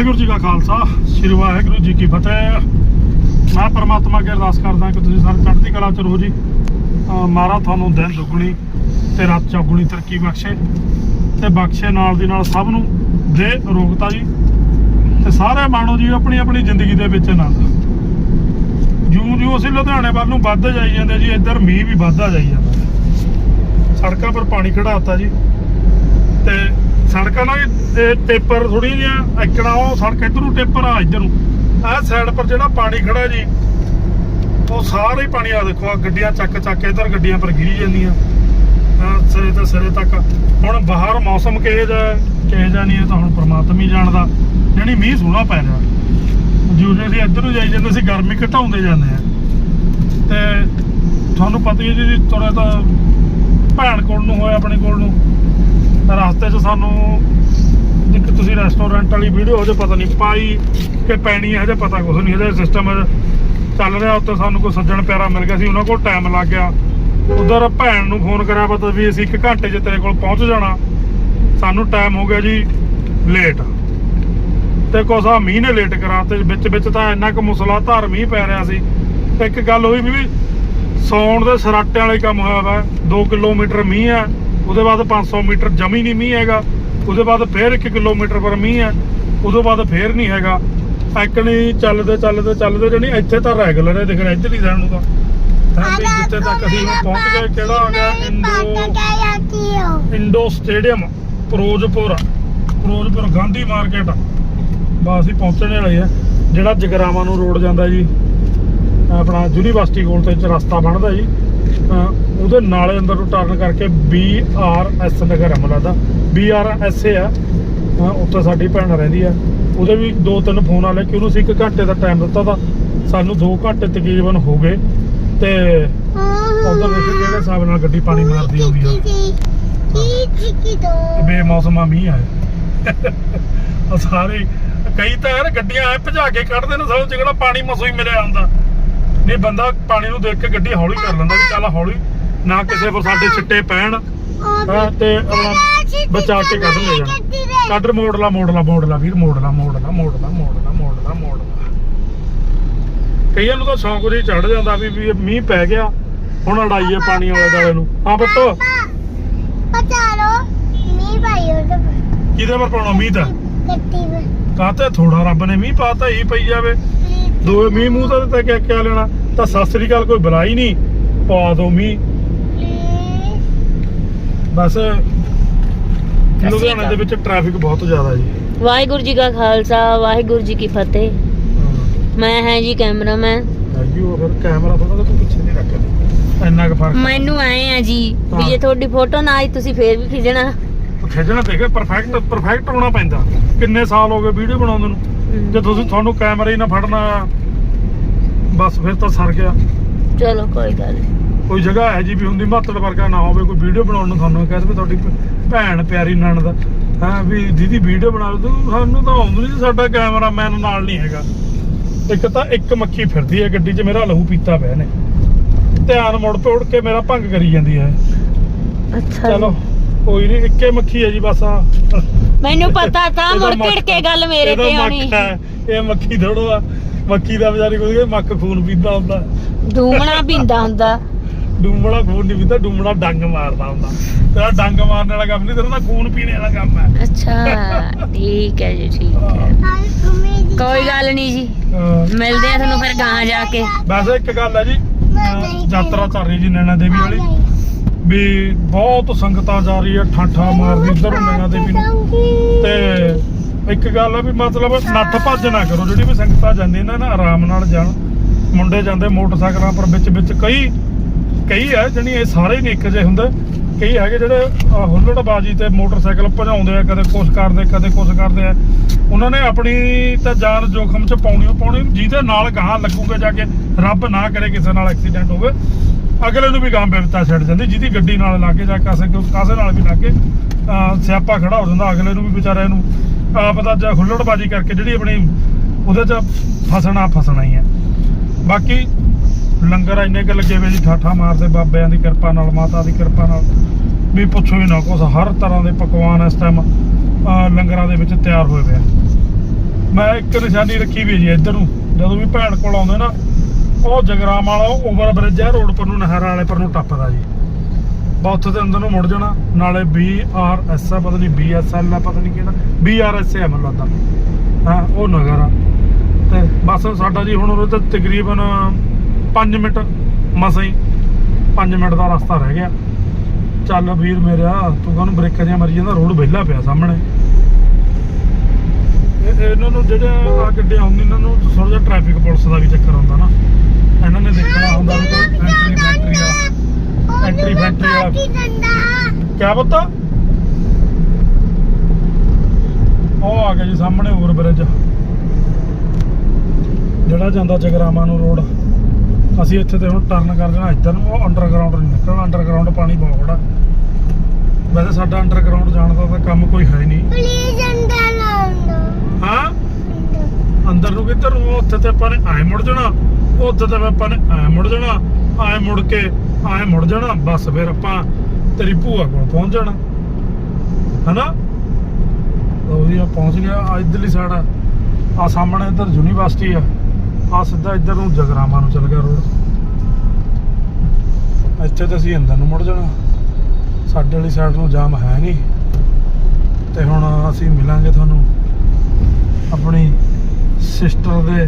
ਵਾਹਿਗੁਰੂ ਜੀ ਕਾ ਖਾਲਸਾ, ਸ੍ਰੀ ਵਾਹਿਗੁਰੂ ਜੀ ਕੀ ਫਤਿਹ। ਮੈਂ ਪਰਮਾਤਮਾ ਅੱਗੇ ਅਰਦਾਸ ਕਰਦਾ ਕਿ ਤੁਸੀਂ ਸਾਰੇ ਚੜ੍ਹਦੀ ਕਲਾ ਚ ਰਹੋ ਜੀ। ਅਹ ਮਾਰਾ ਤੁਹਾਨੂੰ ਦਿਨ ਦੁੱਗਣੀ ਤੇ ਰਾਤ ਚੌਗੁਣੀ ਤਰੱਕੀ ਬਖਸ਼ੇ ਤੇ ਬਖਸ਼ੇ ਨਾਲ ਦੀ ਨਾਲ ਸਭ ਨੂੰ ਦੇ ਰੋਗਤਾ ਜੀ ਤੇ ਸਾਰੇ ਮਾਣੋ ਜੀ ਆਪਣੀ ਆਪਣੀ ਜ਼ਿੰਦਗੀ ਦੇ ਵਿੱਚ ਆਨੰਦ। ਜੂ ਜੂ ਅਸੀਂ ਲੁਧਿਆਣੇ ਵੱਲ ਨੂੰ ਵੱਧਦੇ ਜਾਈ ਜਾਂਦੇ ਜੀ, ਇੱਧਰ ਮੀਂਹ ਵੀ ਵੱਧਦਾ ਜਾਈ ਜਾਂਦਾ। ਸੜਕਾਂ ਪਰ ਪਾਣੀ ਖੜਾਤਾ ਜੀ ਤੇ ਸੜਕਾਂ ਨਾਲ ਟੇਪਰ ਥੋੜੀ ਜਿਹਾ ਇੱਕਣਾ ਉਹ ਸੜਕ ਇੱਧਰ ਟੇਪਰ ਆ, ਇੱਧਰ। ਨੂੰ ਆਹ ਸਾਈਡ ਪਰ ਜਿਹੜਾ ਪਾਣੀ ਖੜਾ ਜੀ, ਉਹ ਸਾਰੇ ਪਾਣੀ ਆ, ਦੇਖੋ ਆ ਗੱਡੀਆਂ ਚੱਕ ਚੱਕ ਇੱਧਰ ਗੱਡੀਆਂ ਪਰ ਗਿਰੀ ਜਾਂਦੀਆਂ। ਆਹ ਸਿਰੇ ਤੋਂ ਸਿਰੇ ਤੱਕ। ਹੁਣ ਬਾਹਰ ਮੌਸਮ ਕਿਹੋ ਜਿਹਾ ਕਿਹੋ ਜਿਹਾ ਨਹੀਂ ਇਹ ਤਾਂ ਹੁਣ ਪਰਮਾਤਮਾ ਹੀ ਜਾਣਦਾ। ਜਾਣੀ ਮੀਂਹ ਸੋਹਣਾ ਪੈ ਰਿਹਾ। ਜਿਉਂ ਅਸੀਂ ਇੱਧਰ ਨੂੰ ਜਾਈ ਜਾਂਦੇ ਅਸੀਂ ਗਰਮੀ ਘਟਾਉਂਦੇ ਜਾਂਦੇ ਆ ਤੇ ਤੁਹਾਨੂੰ ਪਤਾ ਹੀ ਹੈ ਜੀ ਤੁਰੇ ਤਾਂ ਭੈਣ ਕੋਲ ਨੂੰ ਹੋਇਆ, ਆਪਣੇ ਕੋਲ ਨੂੰ। ਰਸਤੇ 'ਚ ਸਾਨੂੰ ਇੱਕ ਤੁਸੀਂ ਰੈਸਟੋਰੈਂਟ ਵਾਲੀ ਵੀਡੀਓ ਹਜੇ ਪਤਾ ਨਹੀਂ ਪਾਈ ਕਿ ਪੈਣੀ ਹੈ ਇਹਦੇ ਪਤਾ ਕੁਝ ਨਹੀਂ, ਹਜੇ ਸਿਸਟਮ ਚੱਲ ਰਿਹਾ ਉੱਤੇ ਸਾਨੂੰ ਕੋਈ ਸੱਜਣ ਪਿਆਰਾ ਮਿਲ ਗਿਆ ਸੀ, ਉਹਨਾਂ ਕੋਲ ਟਾਈਮ ਲੱਗ ਗਿਆ। ਉਧਰ ਭੈਣ ਨੂੰ ਫੋਨ ਕਰਿਆ ਪਤਾ ਵੀ ਅਸੀਂ 1 ਘੰਟੇ 'ਚ ਤੇਰੇ ਕੋਲ ਪਹੁੰਚ ਜਾਣਾ। ਸਾਨੂੰ ਟਾਈਮ ਹੋ ਗਿਆ ਜੀ ਲੇਟ ਤੇ ਕੋਸਾ ਮੀਂਹ ਨੇ ਲੇਟ ਕਰਾ ਤੇ ਵਿੱਚ ਵਿੱਚ ਤਾਂ ਇੰਨਾ ਕੁ ਮੁਸਲਾਧਾਰ ਮੀਂਹ ਪੈ ਰਿਹਾ ਸੀ। ਇੱਕ ਗੱਲ ਹੋਈ ਵੀ ਵੀ ਸੌਣ ਦੇ ਸਰਾਟਿਆਂ ਵਾਲੇ ਕੰਮ ਹੋਇਆ ਵਾ 2 ਕਿਲੋਮੀਟਰ ਮੀਂਹ ਹੈ ਉਹਦੇ ਬਾਅਦ 500 ਮੀਟਰ ਜਮੀ ਨਹੀਂ ਮੀਂਹ ਹੈਗਾ। ਉਹਦੇ ਬਾਅਦ ਫੇਰ 1 ਕਿਲੋਮੀਟਰ ਪਰ ਮੀਂਹ ਹੈ। ਉਦੋਂ ਬਾਅਦ ਫੇਰ ਨਹੀਂ ਹੈਗਾ। ਐਕਣੀ ਚੱਲਦੇ ਚੱਲਦੇ ਚੱਲਦੇ ਜਣੀ ਇੱਥੇ ਤਾਂ ਰੈਗੂਲਰ ਹੈ ਦਿਖ ਰਿਹਾ ਇੱਧਰ ਹੀ ਜਾਣ ਨੂੰ ਤਾਂ। ਜਿੱਥੇ ਤੱਕ ਅਸੀਂ ਪਹੁੰਚ ਗਏ ਕਿਹੜਾ ਆ ਗਿਆ? Indo Indo stadium Firozpur. Firozpur Gandhi market. ਬਸ ਅਸੀਂ ਪਹੁੰਚਣ ਵਾਲੇ ਆ। ਜਿਹੜਾ ਜਗਰਾਵਾਂ ਨੂੰ ਰੋਡ ਜਾਂਦਾ ਜੀ ਆਪਣਾ ਯੂਨੀਵਰਸਿਟੀ ਕੋਲ ਤੇ ਰਸਤਾ ਬਣਦਾ ਜੀ। ਉਹਦੇ ਨਾਲੇ ਅੰਦਰ ਨੂੰ ਟਰਨ ਕਰਕੇ ਬੀ ਆਰ ਐਸ ਨਗਰ ਹੈ ਦਾ। ਬੀ ਆਰ ਐਸ ਏ ਆ। ਉੱਥੇ ਸਾਡੀ ਭੈਣ ਰਹਿੰਦੀ ਆ। ਉਹਦੇ ਵੀ ਦੋ ਤਿੰਨ ਫੋਨ ਆਲੇ ਕਿ ਉਹਨੂੰ ਅਸੀਂ 1 ਘੰਟੇ ਦਾ ਟਾਈਮ ਦਿੱਤਾ ਤਾਂ ਸਾਨੂੰ 2 ਘੰਟੇ ਤਕਰੀਬਨ ਹੋ ਗਏ। ਤੇ ਉਧਰ ਦੇਖੋ ਕਿਹੜੇ ਹਿਸਾਬ ਨਾਲ ਗੱਡੀ ਪਾਣੀ ਮਾਰਦੀ ਆਉਂਦੀ ਆ। ਬੇਮੌਸਮਾ ਮੀਂਹ ਆਇਆ। ਸਾਰੇ ਕਈ ਤਾਂ ਯਾਰ ਗੱਡੀਆਂ ਐ ਭਜਾ ਕੇ ਕੱਢਦੇ ਨੇ ਸਾਨੂੰ ਜਿਹੜਾ ਪਾਣੀ ਮਸੋ ਹੀ ਮਿਲਿਆ ਹੁੰਦਾ। ਨਹੀਂ, ਬੰਦਾ ਪਾਣੀ ਨੂੰ ਦੇਖ ਕੇ ਗੱਡੀ ਹੌਲੀ ਕਰ ਲੈਂਦਾ ਵੀ ਚੱਲ ਹੌਲੀ ਨਾ ਕਿਸੇ ਪਰ ਸਾਡੇ ਛਿੱਟੇ ਪੈਣ ਹਾਂ ਤੇ ਆਪਣਾ ਬਚਾ ਕੇ ਕੱਢ ਲੈ ਜਾਣਾ। ਕੱਢ ਮੋੜ ਲਾ ਮੋੜ ਲਾ ਮੋੜ ਲਾ ਵੀਰ ਮੋੜ ਲਾ ਮੋੜ ਲਾ ਮੋੜ ਲਾ ਮੋੜ ਲਾ ਮੋੜ ਲਾ ਮੋੜ ਲਾ ਕਈਆਂ ਨੂੰ ਤਾਂ ਸ਼ੌਂਕ ਜੀ ਚੜ ਜਾਂਦਾ ਵੀ ਵੀ ਮੀਂਹ ਪੈ ਗਿਆ ਹੁਣ ਅੜਾਈਏ ਪਾਣੀ ਵਾਲੇ ਦਾਲੇ ਨੂੰ। ਹਾਂ ਪੁੱਤ। ਕਿਹਦੇ ਪਰ ਪਾਉਣਾ ਮੀਂਹ ਤਾਂ? ਕਾਤੇ ਥੋੜਾ ਰੱਬ ਨੇ ਮੀਂਹ ਪਾਤਾ ਹੀ ਪਈ ਜਾਵੇ। ਦੋ ਮੀਂਹ ਮੂੰਹ ਤਾਂ ਤੇ ਕਿਆ ਕਿਆ ਲੈਣਾ। ਤਾਂ ਸਤਿ ਸ੍ਰੀ ਅਕਾਲ ਕੋਈ ਬੁਲਾਈ ਨਹੀਂ। ਪਾ ਦੋ ਮੀਂਹ। ਬਸ ਲੁਧਿਆਣੇ ਦੇ ਵਿੱਚ ਟ੍ਰੈਫਿਕ ਬਹੁਤ ਜ਼ਿਆਦਾ ਜੀ। ਵਾਹਿਗੁਰੂ ਜੀ ਕਾ ਖਾਲਸਾ ਵਾਹਿਗੁਰੂ ਜੀ ਕੀ ਫਤਿਹ। ਮੈਂ ਹਾਂ ਜੀ ਕੈਮਰਾਮੈਨ। ਉਹ ਫਿਰ ਕੈਮਰਾ ਥੋੜਾ ਤੂੰ ਪਿੱਛੇ ਨਹੀਂ ਰੱਖਿਆ ਇੰਨਾ ਕੁ ਫ਼ਰਕ ਮੈਨੂੰ ਆਏ ਆ ਜੀ ਵੀ। ਜੇ ਤੁਹਾਡੀ ਫੋਟੋ ਨਾ ਆਈ ਤੁਸੀਂ ਫੇਰ ਵੀ ਖਿਜਣਾ। ਖਿੱਚਣਾ ਦੇਖ ਪਰਫੈਕਟ ਪਰਫੈਕਟ ਹੋਣਾ ਪੈਂਦਾ। ਕਿੰਨੇ ਸਾਲ ਹੋ ਗਏ ਵੀਡੀਓ ਬਣਾਉਂਦੇ ਨੂੰ। ਜੇ ਤੁਸੀਂ ਤੁਹਾਨੂੰ ਕੈਮਰਾ ਹੀ ਨਾ ਫੜਨਾ ਬਸ ਫਿਰ ਤਾਂ ਸਰ ਗਿਆ। ਚਲੋ ਕੋਈ ਗੱਲ ਨੀ। ਕੋਈ ਜਗ੍ਹਾ ਹੈ ਜੀ ਵੀ ਹੁੰਦੀ ਮਾਤੜ ਵਰਗਾ ਨਾ ਹੋਵੇ ਕੋਈ ਵੀਡੀਓ ਬਣਾਉਣ ਨੂੰ ਤੁਹਾਨੂੰ ਕਹਿੰਦੇ ਵੀ ਤੁਹਾਡੀ ਭੈਣ ਪਿਆਰੀ ਨਣਦ ਹਾਂ ਵੀ ਦੀਦੀ ਵੀਡੀਓ ਬਣਾ ਲਓ ਤੂੰ ਸਾਨੂੰ ਤਾਂ ਆਉਂਦੀ ਨਹੀਂ ਸਾਡਾ ਕੈਮਰਾਮੈਨ ਨਾਲ ਨਹੀਂ ਹੈਗਾ। ਇੱਕ ਤਾਂ ਇੱਕ ਮੱਖੀ ਫਿਰਦੀ ਹੈ ਗੱਡੀ 'ਚ ਮੇਰਾ ਲਹੂ ਪੀਤਾ ਪਿਆ ਨੇ ਧਿਆਨ ਮੁੜ ਤੇ ਉੜ ਕੇ ਮੇਰਾ ਭੰਗ ਕਰੀ ਜਾਂਦੀ ਹੈ। ਅੱਛਾ ਚਲੋ ਕੋਈ ਨਹੀਂ ਇੱਕੇ ਮੱਖੀ ਹੈ ਜੀ ਬਸ ਆ। ਮੈਨੂੰ ਪਤਾ ਤਾਂ ਮੁੜ ਕਿੜ ਕੇ ਗੱਲ ਮੇਰੇ ਤੇ ਆਉਣੀ। ਇਹ ਮੱਖੀ ਥੋੜੋ ਆ ਮੱਖੀ ਦਾ ਵਿਚਾਰੀ ਕੋਈ ਮੱਖ ਖੂਨ ਪੀਂਦਾ ਹੁੰਦਾ। ਧੂਮਣਾ ਪਿੰਦਾ ਹੁੰਦਾ। ਡੂਮਣਾ ਖੂਨ ਨਹੀਂ ਪੀਂਦਾ ਡੂਮਣਾ ਡੰਗ ਮਾਰਦਾ ਹੁੰਦਾ। ਤੇਰਾ ਡੰਗ ਮਾਰਨ ਵਾਲਾ ਕੰਮ ਨਹੀਂ ਤੇਰਾ ਤਾਂ ਖੂਨ ਪੀਣੇ ਵਾਲਾ ਕੰਮ ਹੈ। ਅੱਛਾ ਠੀਕ ਹੈ ਜੀ ਠੀਕ ਹੈ। ਕੋਈ ਗੱਲ ਨਹੀਂ ਜੀ। ਮਿਲਦੇ ਆ ਤੁਹਾਨੂੰ ਫਿਰ ਗਾਂ ਜਾ ਕੇ। ਵੈਸੇ ਇੱਕ ਗੱਲ ਹੈ ਜੀ ਯਾਤਰਾ ਚੱਲ ਰਹੀ ਜੀ ਨੈਣਾ ਦੇਵੀ ਵਾਲੀ। ਵੀ ਬਹੁਤ ਸੰਗਤਾਂ ਜਾ ਰਹੀ ਹੈ ਠਾਠਾ ਮਾਰਦੀ ਇੱਧਰ ਨੈਣਾ ਦੇਵੀ ਨੂੰ। ਤੇ ਇੱਕ ਗੱਲ ਹੈ ਵੀ ਮਤਲਬ ਨੱਠ ਭੱਜ ਨਾ ਕਰੋ ਜਿਹੜੀ ਵੀ ਸੰਗਤਾਂ ਜਾਂਦੀਆਂ ਨੇ ਨਾ ਆਰਾਮ ਨਾਲ ਜਾਣ। ਮੁੰਡੇ ਜਾਂਦੇ ਮੋਟਰਸਾਈਕਲਾਂ ਪਰ ਵਿੱਚ ਵਿੱਚ ਕਈ ਕਈ ਆ ਜਣੀ ਇਹ ਸਾਰੇ ਹੀ ਨਹੀਂ ਇੱਕ ਜਿਹੇ ਹੁੰਦੇ। ਕਈ ਹੈਗੇ ਜਿਹੜੇ ਹੁੱਲੜਬਾਜ਼ੀ ਤੇ ਮੋਟਰਸਾਈਕਲ ਭਜਾਉਂਦੇ ਆ ਕਦੇ ਕੁਛ ਕਰਦੇ ਕਦੇ ਕੁਛ ਕਰਦੇ ਆ। ਉਹਨਾਂ ਨੇ ਆਪਣੀ ਤਾਂ ਜਾਨ ਜੋਖਮ ਚ ਪਾਉਣੀ ਪਾਉਣੀ ਜਿਹਦੇ ਨਾਲ ਗਾਹਾਂ ਲੱਗੂਗਾ ਜਾ ਕੇ ਰੱਬ ਨਾ ਕਰੇ ਕਿਸੇ ਨਾਲ ਐਕਸੀਡੈਂਟ ਹੋਵੇ। ਅਗਲੇ ਨੂੰ ਵੀ ਗਾਂ ਬਿਪਤਾ ਛੱਡ ਜਾਂਦੀ ਜਿਹਦੀ ਗੱਡੀ ਨਾਲ ਲੱਗੇ ਜਾਂ ਕਾਸੇ ਕਾਸੇ ਨਾਲ ਵੀ ਲੱਗੇ ਅਹ, ਸਿਆਪਾ ਖੜਾ ਹੋ ਜਾਂਦਾ ਅਗਲੇ ਨੂੰ ਵੀ ਵਿਚਾਰਿਆਂ ਨੂੰ। ਆਪ ਦਾ ਜਾਂ ਹੁੱਲੜਬਾਜ਼ੀ ਕਰਕੇ ਜਿਹੜੀ ਆਪਣੀ ਉਹਦੇ ਚ ਫਸਣਾ ਫਸਣਾ ਹੀ ਹੈ ਬਾਕੀ ਲੰਗਰ ਇੰਨੇ ਕੁ ਲੱਗੇ ਹੋਏ ਜੀ ਠਾਠਾ ਮਾਰਦੇ, ਬਾਬਿਆਂ ਦੀ ਕਿਰਪਾ ਨਾਲ, ਮਾਤਾ ਦੀ ਕਿਰਪਾ ਨਾਲ। ਵੀ ਪੁੱਛੋ ਹੀ ਨਾ ਕੁਛ, ਹਰ ਤਰ੍ਹਾਂ ਦੇ ਪਕਵਾਨ ਇਸ ਟਾਈਮ ਲੰਗਰਾਂ ਦੇ ਵਿੱਚ ਤਿਆਰ ਹੋਏ ਪਏ ਮੈਂ ਇੱਕ ਨਿਸ਼ਾਨੀ ਰੱਖੀ ਵੀ ਜੀ ਇੱਧਰ ਨੂੰ, ਜਦੋਂ ਵੀ ਭੈਣ ਕੋਲ ਆਉਂਦੇ ਨਾ, ਉਹ ਜਗਰਾਮ ਵਾਲਾ ਓਵਰ ਬ੍ਰਿਜ ਹੈ, ਰੋਡ ਪਰ ਨੂੰ, ਨਹਿਰ ਵਾਲੇ ਪਰ ਨੂੰ ਟੱਪਦਾ ਜੀ। ਬਾ ਉੱਥੇ ਦੇ ਅੰਦਰ ਨੂੰ ਮੁੜ ਜਾਣਾ, ਨਾਲੇ ਬੀ ਆਰ ਐਸ ਆ ਪਤਾ ਨਹੀਂ ਬੀ ਐਸ ਐਲ ਆ, ਪਤਾ ਨਹੀਂ ਕਿਹੜਾ ਬੀ ਆਰ ਐਸ ਹੈ ਮੈਨੂੰ ਲੱਗਦਾ। ਹਾਂ, ਉਹ ਨਗਰ ਆ। ਤੇ ਬਸ ਸਾਡਾ ਜੀ ਹੁਣ ਉਹਦੇ ਤੇ ਤਕਰੀਬਨ 5 ਮਿੰਟ ਮਸਾਂ ਹੀ 5 ਮਿੰਟ ਦਾ ਰਸਤਾ ਰਹਿ ਗਿਆ। ਚੱਲ ਵੀਰ ਮੇਰਾ ਤੂੰ ਕਾਹਨੂੰ ਬ੍ਰੇਕਾਂ ਜਿਹਾ ਮਰੀ ਜਾਂਦਾ? ਰੋਡ ਵਿਹਲਾ ਪਿਆ ਸਾਹਮਣੇ। ਇਹ- ਇਹਨਾਂ ਨੂੰ ਜਿਹੜੇ ਆ ਗੱਡੀਆਂ ਹੁੰਦੀਆਂ ਇਹਨਾਂ ਨੂੰ ਥੋੜਾ ਜਿਹਾ ਟ੍ਰੈਫਿਕ ਪੁਲਿਸ ਦਾ ਵੀ ਚੱਕਰ ਹੁੰਦਾ ਨਾ। ਇਹਨਾਂ ਨੇ ਦੇਖਣਾ ਹੁੰਦਾ ਵੀ ਐਂਟਰੀ ਫੈਕਟਰੀ ਆ ਐਂਟਰੀ ਫੈਕਟਰੀ ਵਾਲਾ ਕਿਆ ਪਤਾ? ਉਹ ਆ ਗਿਆ ਜੀ ਸਾਹਮਣੇ ਓਵਰ ਬ੍ਰਿਜ ਜਿਹੜਾ ਜਾਂਦਾ ਜਗਰਾਮਾ ਨੂੰ ਰੋਡ। ਅਸੀਂ ਇੱਥੇ ਤੇ ਹੁਣ ਟਰਨ ਕਰ ਦੇਣਾ ਇੱਧਰ ਨੂੰ ਉਹ ਅੰਡਰਗਰਾਉਂਡ ਨਹੀਂ ਨਿਕਲਣਾ ਅੰਡਰਗਰਾਉਂਡ ਪਾਣੀ ਬਹੁਤ ਖੜਾ। ਵੈਸੇ ਸਾਡਾ ਅੰਡਰਗਰਾਉਂਡ ਜਾਣ ਦਾ ਤਾਂ ਕੰਮ ਕੋਈ ਹੈ ਨਹੀਂ। ਪਲੀਜ਼ ਅੰਦਰ ਲਾਉਣਾ ਹਾਂ? ਅੰਦਰ ਨੂੰ ਕਿੱਧਰ? ਨੂੰ ਉੱਥੇ ਤੇ ਆਪਾਂ ਨੇ ਐ ਮੁੜ ਜਾਣਾ ਉੱਥੇ ਤੇ ਆਪਾਂ ਨੇ ਐ ਮੁੜ ਜਾਣਾ ਐ ਮੁੜ ਕੇ ਐ ਮੁੜ ਜਾਣਾ ਬਸ ਫਿਰ ਆਪਾਂ ਤੇਰੀ ਭੂਆ ਕੋਲ ਪਹੁੰਚ ਜਾਣਾ। ਹਨਾ? ਜੀ ਆ ਪਹੁੰਚ ਗਿਆ ਆ ਇਧਰਲੀ ਸਾਈਡ ਆ। ਸਾਹਮਣੇ ਇੱਧਰ ਯੂਨੀਵਰਸਿਟੀ ਆ। ਆ ਸਿੱਧਾ ਇੱਧਰ ਨੂੰ ਜਗਰਾਮਾ ਨੂੰ ਚੱਲ ਗਿਆ ਰੋਡ। ਇੱਥੇ ਤਾਂ ਅਸੀਂ ਅੰਦਰ ਨੂੰ ਮੁੜ ਜਾਣਾ। ਸਾਡੇ ਵਾਲੀ ਸਾਈਡ ਨੂੰ ਜਾਮ ਹੈ ਨਹੀਂ। ਤੇ ਹੁਣ ਅਸੀਂ ਮਿਲਾਂਗੇ ਤੁਹਾਨੂੰ ਆਪਣੀ ਸਿਸਟਰ ਦੇ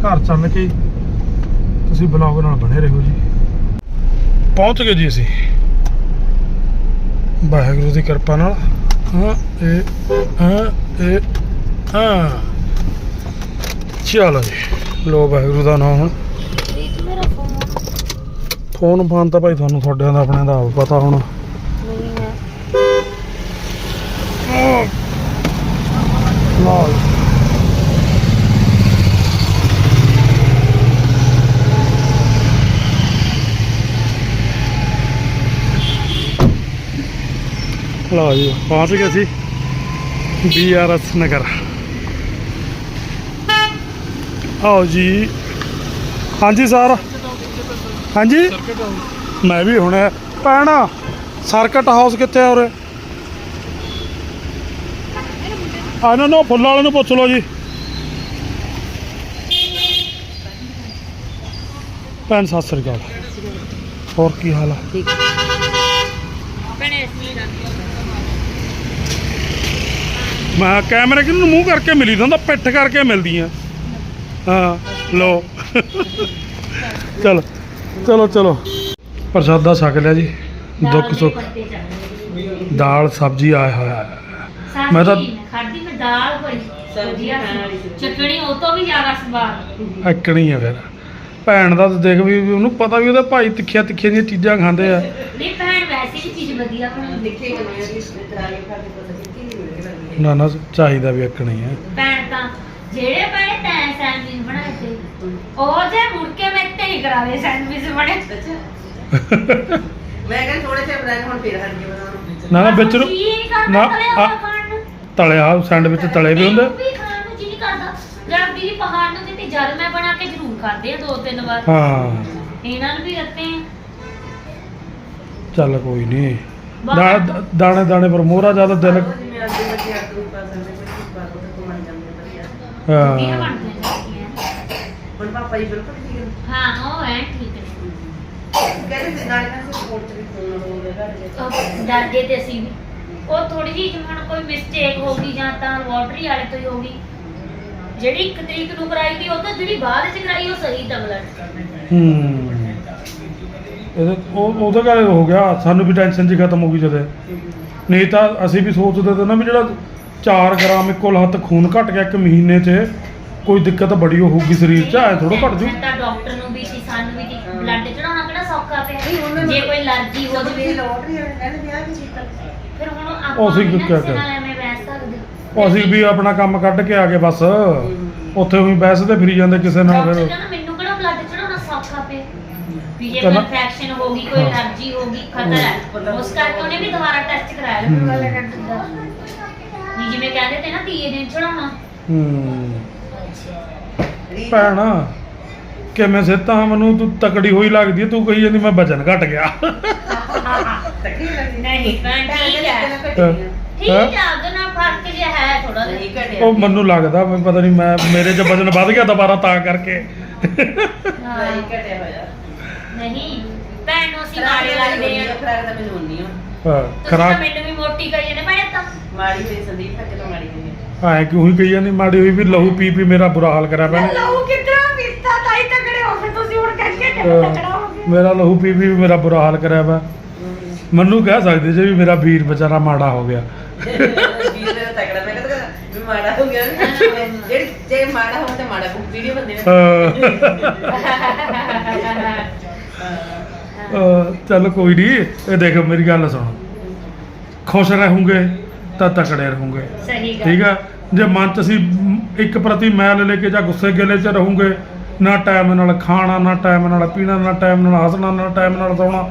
ਘਰ ਚੱਲ ਕੇ। ਤੁਸੀਂ ਬਲੌਗ ਨਾਲ ਬਣੇ ਰਹੋ ਜੀ। ਪਹੁੰਚ ਗਏ ਜੀ ਅਸੀਂ। ਵਾਹਿਗੁਰੂ ਦੀ ਕਿਰਪਾ ਨਾਲ। ਹਾਂ, ਇਹ ਹਾਂ ਇਹ, ਹਾਂ। ਚਲੋ ਜੀ। ਲੋ ਵਾਹਿਗੁਰੂ ਦਾ ਨਾਮ ਹੁਣ। ਮੇਰਾ ਫੋਨ ਫੋਨ ਫਾਨ ਤਾਂ ਭਾਈ ਤੁਹਾਨੂੰ ਤੁਹਾਡਿਆਂ ਦਾ ਆਪਣੇ ਦਾ ਆਪ ਪਤਾ ਹੁਣ। ਨਹੀਂ ਹੈ ਲਾਲ ਲਓ ਜੀ, ਪਹੁੰਚ ਗਏ ਸੀ। ਬੀਆਰਐਸ ਨਗਰ। ਆਓ ਜੀ। ਹਾਂਜੀ ਸਰ। ਹਾਂਜੀ? ਮੈਂ ਵੀ ਹੁਣੇ ਭੈਣ ਸਰਕਟ ਹਾਊਸ ਕਿੱਥੇ ਆ ਉਰੇ? ਆ ਇਹਨਾਂ ਨੂੰ ਫੁੱਲ ਵਾਲੇ ਨੂੰ ਪੁੱਛ ਲਓ ਜੀ। ਭੈਣ ਸਤਿ ਸ੍ਰੀ ਅਕਾਲ। ਹੋਰ ਕੀ ਹਾਲ ਆ? ਠੀਕ। ਮੈਂ ਕੈਮਰੇ ਕਿਨੂੰ ਮੂੰਹ ਕਰਕੇ ਮਿਲੀ ਹੁੰਦਾ ਪਿੱਠ ਕਰਕੇ ਮਿਲਦੀਆਂ। ਹਾਂ ਲੋ ਚਲ ਚਲੋ ਚਲੋ। ਪ੍ਰਸ਼ਾਦਾ ਛਕ ਲਿਆ ਜੀ। ਦੁੱਖ ਸੁੱਖ। ਦਾਲ ਸਬਜ਼ੀ ਆਇਆ ਹੋਇਆ। ਮੈਂ ਤਾਂ- ਖਾਦੀ ਮੈਂ ਦਾਲ ਬੜੀ ਵਧੀਆ। ਚਟਣੀ ਉਹ ਤੋਂ ਵੀ ਜ਼ਿਆਦਾ ਸਵਾਦ। ਐਕਣੀ ਆ ਫਿਰ। ਭੈਣ ਦਾ ਤਾਂ ਦੇਖ ਵੀ ਉਹਨੂੰ ਪਤਾ ਵੀ ਉਹਦੇ ਭਾਈ ਤਿੱਖੀਆਂ ਤਿੱਖੀਆਂ ਦੀਆਂ ਚੀਜ਼ਾਂ ਖਾਂਦੇ ਆ। ਨਹੀਂ ਭੈਣ ਵੈਸੇ ਵੀ ਚੀਜ਼ ਵਧੀਆ ਬਣਾਉਂਦੀ ਨਾ ਨਾ ਚਾਹੀਦਾ ਵੀ ਐਕਣੀ ਹੈ। ਭੈਣ ਤਾਂ ਜਿਹੜੇ ਬਣੇ ਤੈਂ ਸੈਂਡਵਿਚ ਬਣਾਏ ਤੇ ਉਹ ਜੇ ਮੁੜ ਕੇ ਮੈਂ ਤੇ ਹੀ ਕਰਾਵੇ ਸੈਂਡਵਿਚ ਬਣੇ। ਮੈਂ ਕਹਿੰਦਾ ਥੋੜੇ ਚਿਰ ਬਣਾ ਹੁਣ ਫੇਰ ਹਟ ਕੇ ਬਣਾਉਣਾ ਨਾ ਨਾ ਵਿੱਚ ਨੂੰ ਨਾ, ਨੂੰ। ਤਲਿਆ ਸੈਂਡਵਿਚ ਤਲੇ ਵੀ ਹੁੰਦੇ। ਮੈਨੂੰ ਵੀ ਖਾਣ ਨੂੰ ਜੀ ਨਹੀਂ ਕਰਦਾ। ਜਦ ਦੀਦੀ ਪਹਾੜ ਨੂੰ ਦਿੱਤੀ ਜਦ ਮੈਂ ਬਣਾ ਕੇ ਜ਼ਰੂਰ ਖਾਦੇ ਆ ਦੋ ਤਿੰਨ ਵਾਰ। ਹਾਂ। ਇਹਨਾਂ ਨੂੰ ਵੀ ਰੱਤੇ ਚੱਲ ਕੋਈ ਨਹੀਂ। ਦਾਣੇ ਦਾਣੇ ਪਰ ਮੋਹਰਾ ਜ਼ਿਆਦਾ ਦਿਲ ਜਿਵੇਂ ਅੱਗੇ ਬੱਚੇ ਹੱਥ ਨੂੰ ਪਾ ਸਕਦੇ ਕੋਈ ਪਾ ਦੋ ਤਾਂ ਬਣ ਜਾਂਦੇ ਵਧੀਆ। ਇਹ ਹਾਂ ਪਾਪਾ ਜੀ ਬਿਲਕੁਲ ਠੀਕ ਹੈ ਹਾਂ ਉਹ ਐ ਠੀਕ ਨੇ। ਕਹਿੰਦੇ ਸੀ ਨਾਲੇ ਕਹਿੰਦੇ ਸਪੋਰਟ ਚ ਵੀ ਫੋਨ ਹੋ ਗਿਆ ਘਰ ਦੇ। ਉਹ ਡਰ ਗਏ ਤੇ ਅਸੀਂ ਵੀ। ਉਹ ਥੋੜੀ ਜਿਹੀ ਜਿਵੇਂ ਹੁਣ ਕੋਈ ਮਿਸਟੇਕ ਹੋ ਗਈ ਜਾਂ ਤਾਂ ਲਾਟਰੀ ਵਾਲੇ ਤੋਂ ਹੀ ਹੋ ਗਈ। ਜਿਹੜੀ ਇੱਕ ਤਰੀਕ ਨੂੰ ਕਰਾਈ ਦੀ ਉਹ ਤਾਂ ਜਿਹੜੀ ਬਾਅਦ ਚ ਕਰਾਈ ਉਹ ਸਹੀ ਡਬਲਟ ਹੂੰ। ਇਹਦੇ ਉਹ ਉਹਦੇ ਕਰਕੇ ਹੋ ਗਿਆ ਸਾਨੂੰ ਵੀ ਟੈਨਸ਼ਨ ਜੀ ਖਤਮ ਹੋ ਗਈ ਜਦੇ। ਨਹੀਂ ਤਾਂ ਅਸੀਂ ਵੀ ਸੋਚਦੇ ਤੇ ਨਾ ਵੀ ਜਿਹੜਾ 4 ਗ੍ਰਾਮ ਇੱਕੋ ਹੱਥ ਖੂਨ ਘਟ ਗਿਆ ਇੱਕ ਮਹੀਨੇ 'ਚ ਕੋਈ ਦਿੱਕਤ ਬੜੀ ਹੋਊਗੀ ਸਰੀਰ 'ਚ ਐ ਥੋੜਾ ਘਟ ਜੂ। ਤਾਂ ਡਾਕਟਰ ਨੂੰ ਵੀ ਸੀ ਸਾਨੂੰ ਵੀ। ਬਲੱਡ ਚੜਾਉਣਾ ਕਿਹੜਾ ਸੌਖਾ ਨਹੀਂ, ਪਿਆ ਨੂੰ- ਜੇ ਕੋਈ ਅਲਰਜੀ ਹੋ ਜਦੋਂ ਜਵੇ ਤੁਸੀਂ ਲੋਟਰੀ ਵਾਲੇ ਕਹਿੰਦੇ ਵਿਆਹ ਵੀ ਕੀਤਾ। ਫਿਰ ਹੁਣ ਆਪਾਂ ਅਸੀਂ ਵੀ ਕਿਆ ਕਿਸੇ ਕਰ- ਨਾਲ ਐਵੇਂ ਬਹਿਸ ਸਕਦੇ ਉਹ ਅਸੀਂ ਵੀ ਆਪਣਾ ਕੰਮ ਕੱਢ ਕੇ ਆ ਗਏ ਬਸ। ਉੱਥੇ ਵੀ ਬਹਿਸਦੇ ਫਿਰੀ ਜਾਂਦੇ ਕਿਸੇ ਨਾਲ ਡਾਕਟਰ ਫਿਰ। ਕਹਿੰਦਾ ਮੈਨੂੰ ਕਿਹੜਾ ਬਲੱਡ ਚੜਾਉਣਾ ਸੌਖਾ ਪਿਆ? ਵੀ ਜੇ ਕਹਿੰਦਾ- ਇਨਫੈਕਸ਼ਨ ਹੋ ਗਈ ਕੋਈ ਹਾਂ। ਅਲਰਜੀ ਹੋ ਗਈ ਖਤਰਾ ਹੈ। ਉਸ ਕਰਕੇ ਉਹਨੇ ਵੀ ਦੁਬਾਰਾ ਟੈਸਟ ਕਰਾਇਆ। ਵੀ ਜਿਵੇਂ ਕਹਿੰਦੇ ਤੇ ਨਾ ਤੀਏ ਦਿਨ ਚੜਾਉਣਾ ਹੂੰ। ਭੈਣ ਕਿਵੇਂ ਸਿੱਧਾ ਮੈਨੂੰ ਤੂੰ ਤਕੜੀ ਹੋਈ ਲੱਗਦੀ ਹੈ ਤੂੰ ਕਹੀ ਜਾਂਦੀ ਮੈਂ ਵਜਨ ਘਟ ਗਿਆ। ਨਹੀਂ ਭੈਣ ਠੀਕ ਹੈ। ਹੈ? ਠੀਕ ਆ ਉਹਦੇ ਨਾਲ ਫ਼ਰਕ ਜਿਹਾ ਹੈ ਥੋੜਾ ਨਹੀਂ ਜਿਹਾ ਘਟਿਆ। ਉਹ ਮੈਨੂੰ ਲੱਗਦਾ ਮੈਂ ਪਤਾ ਨਹੀਂ ਮੈਂ ਮੇਰੇ 'ਚ ਵਜਨ ਵੱਧ ਗਿਆ ਦੁਬਾਰਾ ਤਾਂ ਕਰਕੇ। ਹਾਂ। ਨਹੀਂ ਘਟਿਆ ਹੋਇਆ। ਨਹੀਂ ਭੈਣ ਨੂੰ ਅਸੀਂ ਮਾਰੇ ਲੱਗਦੇ ਆ ਹਾਂ ਤਾਂ ਖਰਾਕ ਮੈਨੂੰ ਵੀ ਮੋਟੀ ਕਰੀ ਜਾਂਦੇ ਭੈਣ ਤਾਂ ਮਾੜੀ ਤੇ ਸੰਦੀਪ ਤੱਕ ਤੋਂ ਮਾੜੀ ਹੋਈ ਐ ਕਿਉਂ ਹੀ ਕਹੀ ਜਾਂਦੀ? ਮਾੜੀ ਹੋਈ ਵੀ ਲਹੂ ਪੀ ਪੀ ਮੇਰਾ ਬੁਰਾ ਹਾਲ ਕਰਿਆ ਭੈਣੇ ਲਹੂ ਕਿੱਦਾਂ ਪੀਤਾ? ਤਾਈ ਤਕੜੇ ਹੋ ਗਏ ਤੁਸੀਂ ਹੁਣ ਕਰਕੇ ਅਹ ਮੇਰਾ ਲਹੂ ਪੀ ਪੀ ਮੇਰਾ ਬੁਰਾ ਹਾਲ ਕਰਿਆ ਵਾ ਮੈਨੂੰ ਕਹਿ ਸਕਦੇ ਜੇ ਵੀ ਮੇਰਾ ਵੀਰ ਵਿਚਾਰਾ ਮਾੜਾ ਹੋ ਗਿਆ। ਵੀਰ ਮੇਰਾ ਤਕੜਾ ਮੈਂ ਕਹਿੰਦਾ ਵੀ ਮਾੜਾ ਹੋ ਗਿਆ ਜਿਹੜੀ ਜੇ ਮਾੜਾ ਹੋਵੇ ਤਾਂ ਮਾੜਾ ਕੋਈ ਵੀਡੀਓ ਬੰਦੇ ਨੇ। ਅਹ ਅਹ ਚੱਲ ਕੋਈ ਨਹੀਂ ਇਹ ਦੇਖ ਮੇਰੀ ਗੱਲ ਸੁਣ। ਖੁਸ਼ ਰਹੋਗੇ ਤਾਂ ਤਕੜੇ ਰਹੋਗੇ। ਸਹੀ ਗੱਲ। ਠੀਕ ਆ? ਜੇ ਮਨ ਚ ਅਸੀਂ ਇੱਕ ਪ੍ਰਤੀ ਮੈਲ ਲੈ ਕੇ ਜਾਂ ਗੁੱਸੇ ਗਿਲੇ ਚ ਰਹੋਗੇ, ਨਾ ਟਾਈਮ ਨਾਲ ਖਾਣਾ, ਨਾ ਟਾਈਮ ਨਾਲ ਪੀਣਾ, ਨਾ ਟਾਈਮ ਨਾਲ ਹੱਸਣਾ, ਨਾ ਟਾਈਮ ਨਾਲ ਸੌਣਾ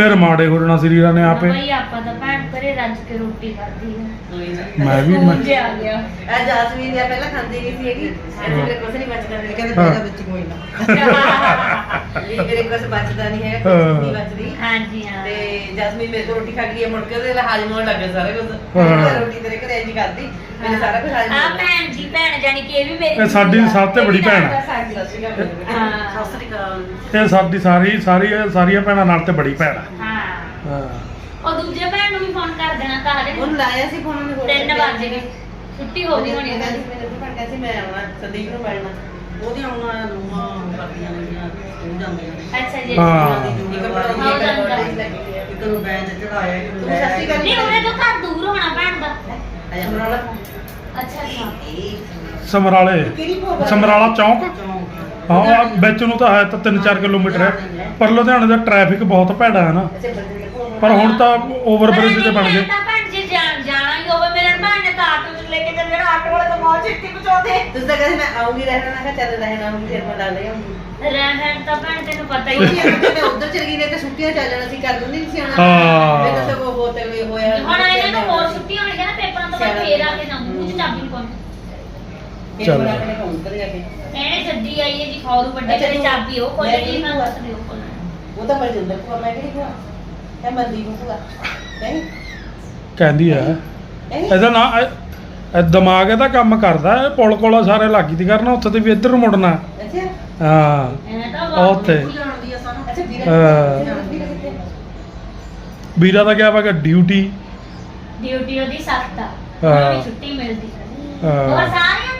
ਫਿਰ ਮਾੜੇ ਹੋ ਜਾਣਾ ਸਰੀਰਾਂ ਨੇ ਆਪੇ। ਬਈ ਆਪਾਂ ਤਾਂ ਭੈਣ ਘਰੇ ਰੱਜ ਕੇ ਰੋਟੀ ਖਾਦੀ ਹੈ ਮੈਂ ਵੀ ਸਕੂਲ ਜੇ ਆ ਗਿਆ। ਆ ਜਾਸਮੀਨ ਦੇ ਪਹਿਲਾਂ ਖਾਂਦੀ ਨਹੀਂ ਸੀ ਹੈਗੀ ਅੱਜ ਮੇਰੇ ਕੁਛ ਨਹੀਂ ਬਚਦਾ ਨਹੀਂ ਕਹਿੰਦੇ ਹਾਂ। ਮੇਰਾ ਵਿੱਚ ਕੋਈ ਨਾ। ਵੀ ਮੇਰੇ ਕੁਛ ਬਚਦਾ ਨਹੀਂ ਹੈ। ਕੁਛ ਨਹੀਂ ਬਚਦੀ। ਹਾਂਜੀ ਹਾਂ। ਤੇ ਜਸਮੀਨ ਮੇਰੇ ਕੋਲ ਰੋਟੀ ਖਾ ਗਈ ਹੈ ਮੁੜ ਕੇ ਉਹਦੇ ਨਾਲ ਹਾਜ਼ਮ ਹੋਣ ਲੱਗ ਗਿਆ ਸਾਰਾ ਕੁਝ ਹਾਂ। ਮੈਂ ਰੋਟੀ ਤੇਰੇ ਘਰੇ ਇੰਨੀ ਖਾਦੀ ਮੈਨੂੰ ਸਾਰਾ ਕੁਝ ਹਾਜ਼ਮ ਆ ਹੋ ਗਿਆ ਭੈਣ ਜੀ ਭੈਣ ਜਾਨੀ ਕਿ ਇਹ ਵੀ ਮੇਰੀ ਇਹ ਸਾਡੀ ਸਭ ਤੋਂ ਵੱਡੀ ਭੈਣ ਹੈ। ਸਾਡੀ। ਸਤਿ ਸ਼੍ਰੀ ਅਕਾਲ। ਹਾਂ। ਸਤਿ ਸ਼੍ਰੀ ਅਕਾਲ। ਇਹ ਸਾਡੀ ਸਾਰੀ ਸਾਰੀ ਸਾਰੀਆਂ ਭੈਣਾਂ ਨਾਲ ਤੇ ਬੜੀ ਭੈਣ ਆ। ਹਾਂ। ਹਾਂ। ਉਹ ਦੂਜੇ ਭੈਣ ਨੂੰ ਵੀ ਫੋਨ ਕਰ ਦੇਣਾ ਤਾਂ ਹਲੇ ਉਹਨੂੰ ਲਾਇਆ ਸੀ ਫੋਨ ਉਹਨੇ ਤਿੰਨ ਵਜ ਗਏ। ਛੁੱਟੀ ਹੋ ਗਈ ਹੋਣੀ ਕਹਿੰਦਾ ਉਹਦੀ ਸੀ ਮੈਨੂੰ ਤਾਂ ਕਹਿੰਦਾ ਸੀ ਮੈਂ ਆਉਣਾ ਸੰਦੀਪ ਨੂੰ ਮਿਲਣਾ। ਉਹਦੀਆਂ ਆਉਣਾ ਨੂੰਹਾਂ ਕਰਦੀਆਂ ਨੇਗੀਆਂ ਸਕੂਲ ਜਾਂਦੀਆਂ ਨੇ ਅੱਛਾ ਜੀ। ਹਾਂ। ਇੱਕ ਪੜਾਉਂਦੀ ਹਾਂ, ਹੈ ਜਾਂਦਾ। ਪੜਾਉਂਦੀ ਲੱਗੀ ਹੈ ਇੱਕ ਨੂੰ ਬੈਂਚ ਚੜਾਇਆ ਇੱਕ ਨੂੰ ਸਤਿ ਸ਼੍ਰੀ ਅਕਾਲ ਨਹੀਂ ਉਹਨੇ ਤਾਂ ਘਰ ਦੂਰ ਹੋਣਾ ਭੈਣ ਦਾ। ਅਜਾ ਮਰਾਲਾ ਅੱਛਾ ਅੱਛਾ। ਸਮਰਾਲੇ। ਕਿਹੜੀ ਭੋਗ ਸਮਰਾਲਾ ਚੌਂਕ? ਚੌਂਕ। ਹਾਂ ਆਹ ਵਿੱਚ ਨੂੰ ਤਾਂ ਹੈ ਤਾਂ 3-4 ਕਿਲੋਮੀਟਰ ਹੈ। ਪਰ ਲੁਧਿਆਣੇ ਦਾ ਟ੍ਰੈਫਿਕ ਬਹੁਤ ਭੈੜਾ ਹੈ ਨਾ। ਪਰ ਹੁਣ ਤਾਂ ਓਵਰ ਬ੍ਰਿਜ ਤੇ ਬਣ ਗਏ। ਮੈਂ ਤਾਂ ਭੈਣ ਜੀ ਜਾਣ ਜਾਣਾ ਹੀ ਹੋਵੇ। ਮੇਰੇ ਭੈਣ ਨੇ ਤਾਂ ਆਟੋ ਚ ਲੈ ਕੇ ਚੱਲ ਜਿਹੜਾ ਆਟੋ ਵਾਲੇ ਤਾਂ ਬਹੁਤ ਛੇਤੀ ਪਹੁੰਚਾਉਂਦੇ ਤੁਸੀਂ ਤਾਂ ਕਹਿੰਦੇ ਮੈਂ ਆਉਂਗੀ ਰਹਿਣਾ। ਨਾ ਕਿ ਚੱਲ ਰਹਿਣਾ ਹੁਣ ਫਿਰ ਮੈਂ ਲਾ ਲਿਆ ਰਹਿਣ ਤਾਂ ਭੈਣ ਤੈਨੂੰ ਪਤਾ ਹੀ ਹੈ। ਮੈਂ ਉਧਰ ਚਲ ਗਈ ਨੇ ਤੇ ਛੁੱਟੀਆਂ ਚੱਲ ਜਾਣਾ ਸੀ ਕਰ ਦਿੰਦੀ ਸੀ ਆਉਣਾ ਹਾਂ। ਮੈਂ ਤਾਂ ਸਗੋਂ ਬਹੁਤ ਵੀ ਹੋਇਆ ਹੁਣ ਇਹਨਾਂ ਨੂੰ ਹੋਰ ਛੁੱਟੀਆਂ ਹੋਣਗੀਆਂ ਨਾ ਪੇਪਰਾਂ ਤੋਂ ਬਾਅਦ ਫੇਰ ਆ ਕੇ ਨਾ ਮੂੰਹ ਚ ਚਾਬੀ ਨਹੀਂ ਪਾਉਣੀ ਫਿਰ ਚੱਲ। ਮੈਂ ਆਪਣੇ ਕੰਮ ਕਰ ਜਾ ਕੇ। ਇਹਨੇ ਜੱਦੀ ਆਈ ਹੈ ਜੀ ਖੌਰੂ ਵੱਡੇ ਅੱਛਾ, ਤੇ ਤੂੰ- ਚਾਬੀ ਉਹ ਮੈਂ ਖੋਲਣੀ ਵੀ ਮੈਂ ਭੂਆ। ਦੱਸ ਦਿਓ ਖੋਲਣਾ ਉਹ ਤਾਂ ਮੈਂ ਜਿੰਦਰ ਕੋ ਮੈਂ ਕਿਹੜੀ ਕੋ ਹੈ ਮੰਦੀ ਕੋ ਕੋ ਨਹੀਂ। ਕਹਿੰਦੀ ਨਹੀਂ। ਇਹਦਾ ਨਾ ਇਹ- ਇਹ ਦਿਮਾਗ ਇਹਦਾ ਕੰਮ ਕਰਦਾ ਇਹ ਪੁਲ ਕੋਲਾ ਸਾਰੇ ਲੱਗੀ ਦੀ ਕਰਨਾ ਉੱਥੇ ਤੇ ਵੀ ਇੱਧਰ ਨੂੰ ਮੁੜਨਾ। ਅੱਛਾ। ਹਾਂ। ਇਹ ਤਾਂ ਉੱਥੇ। ਜਾਣਦੀ ਆ ਸਾਨੂੰ। ਅੱਛਾ ਵੀਰਾ ਹਾਂ। ਜਾਣਦੀ ਕਿੱਥੇ? ਵੀਰਾ ਦਾ ਗਿਆ ਵਾ ਕਿ ਡਿਊਟੀ? ਡਿਊਟੀ ਉਹਦੀ ਸਖਤ ਆ। ਛੁੱਟੀ ਮਿਲਦੀ ਹਾਂ। ਹੋਰ ਸਾਰਿਆਂ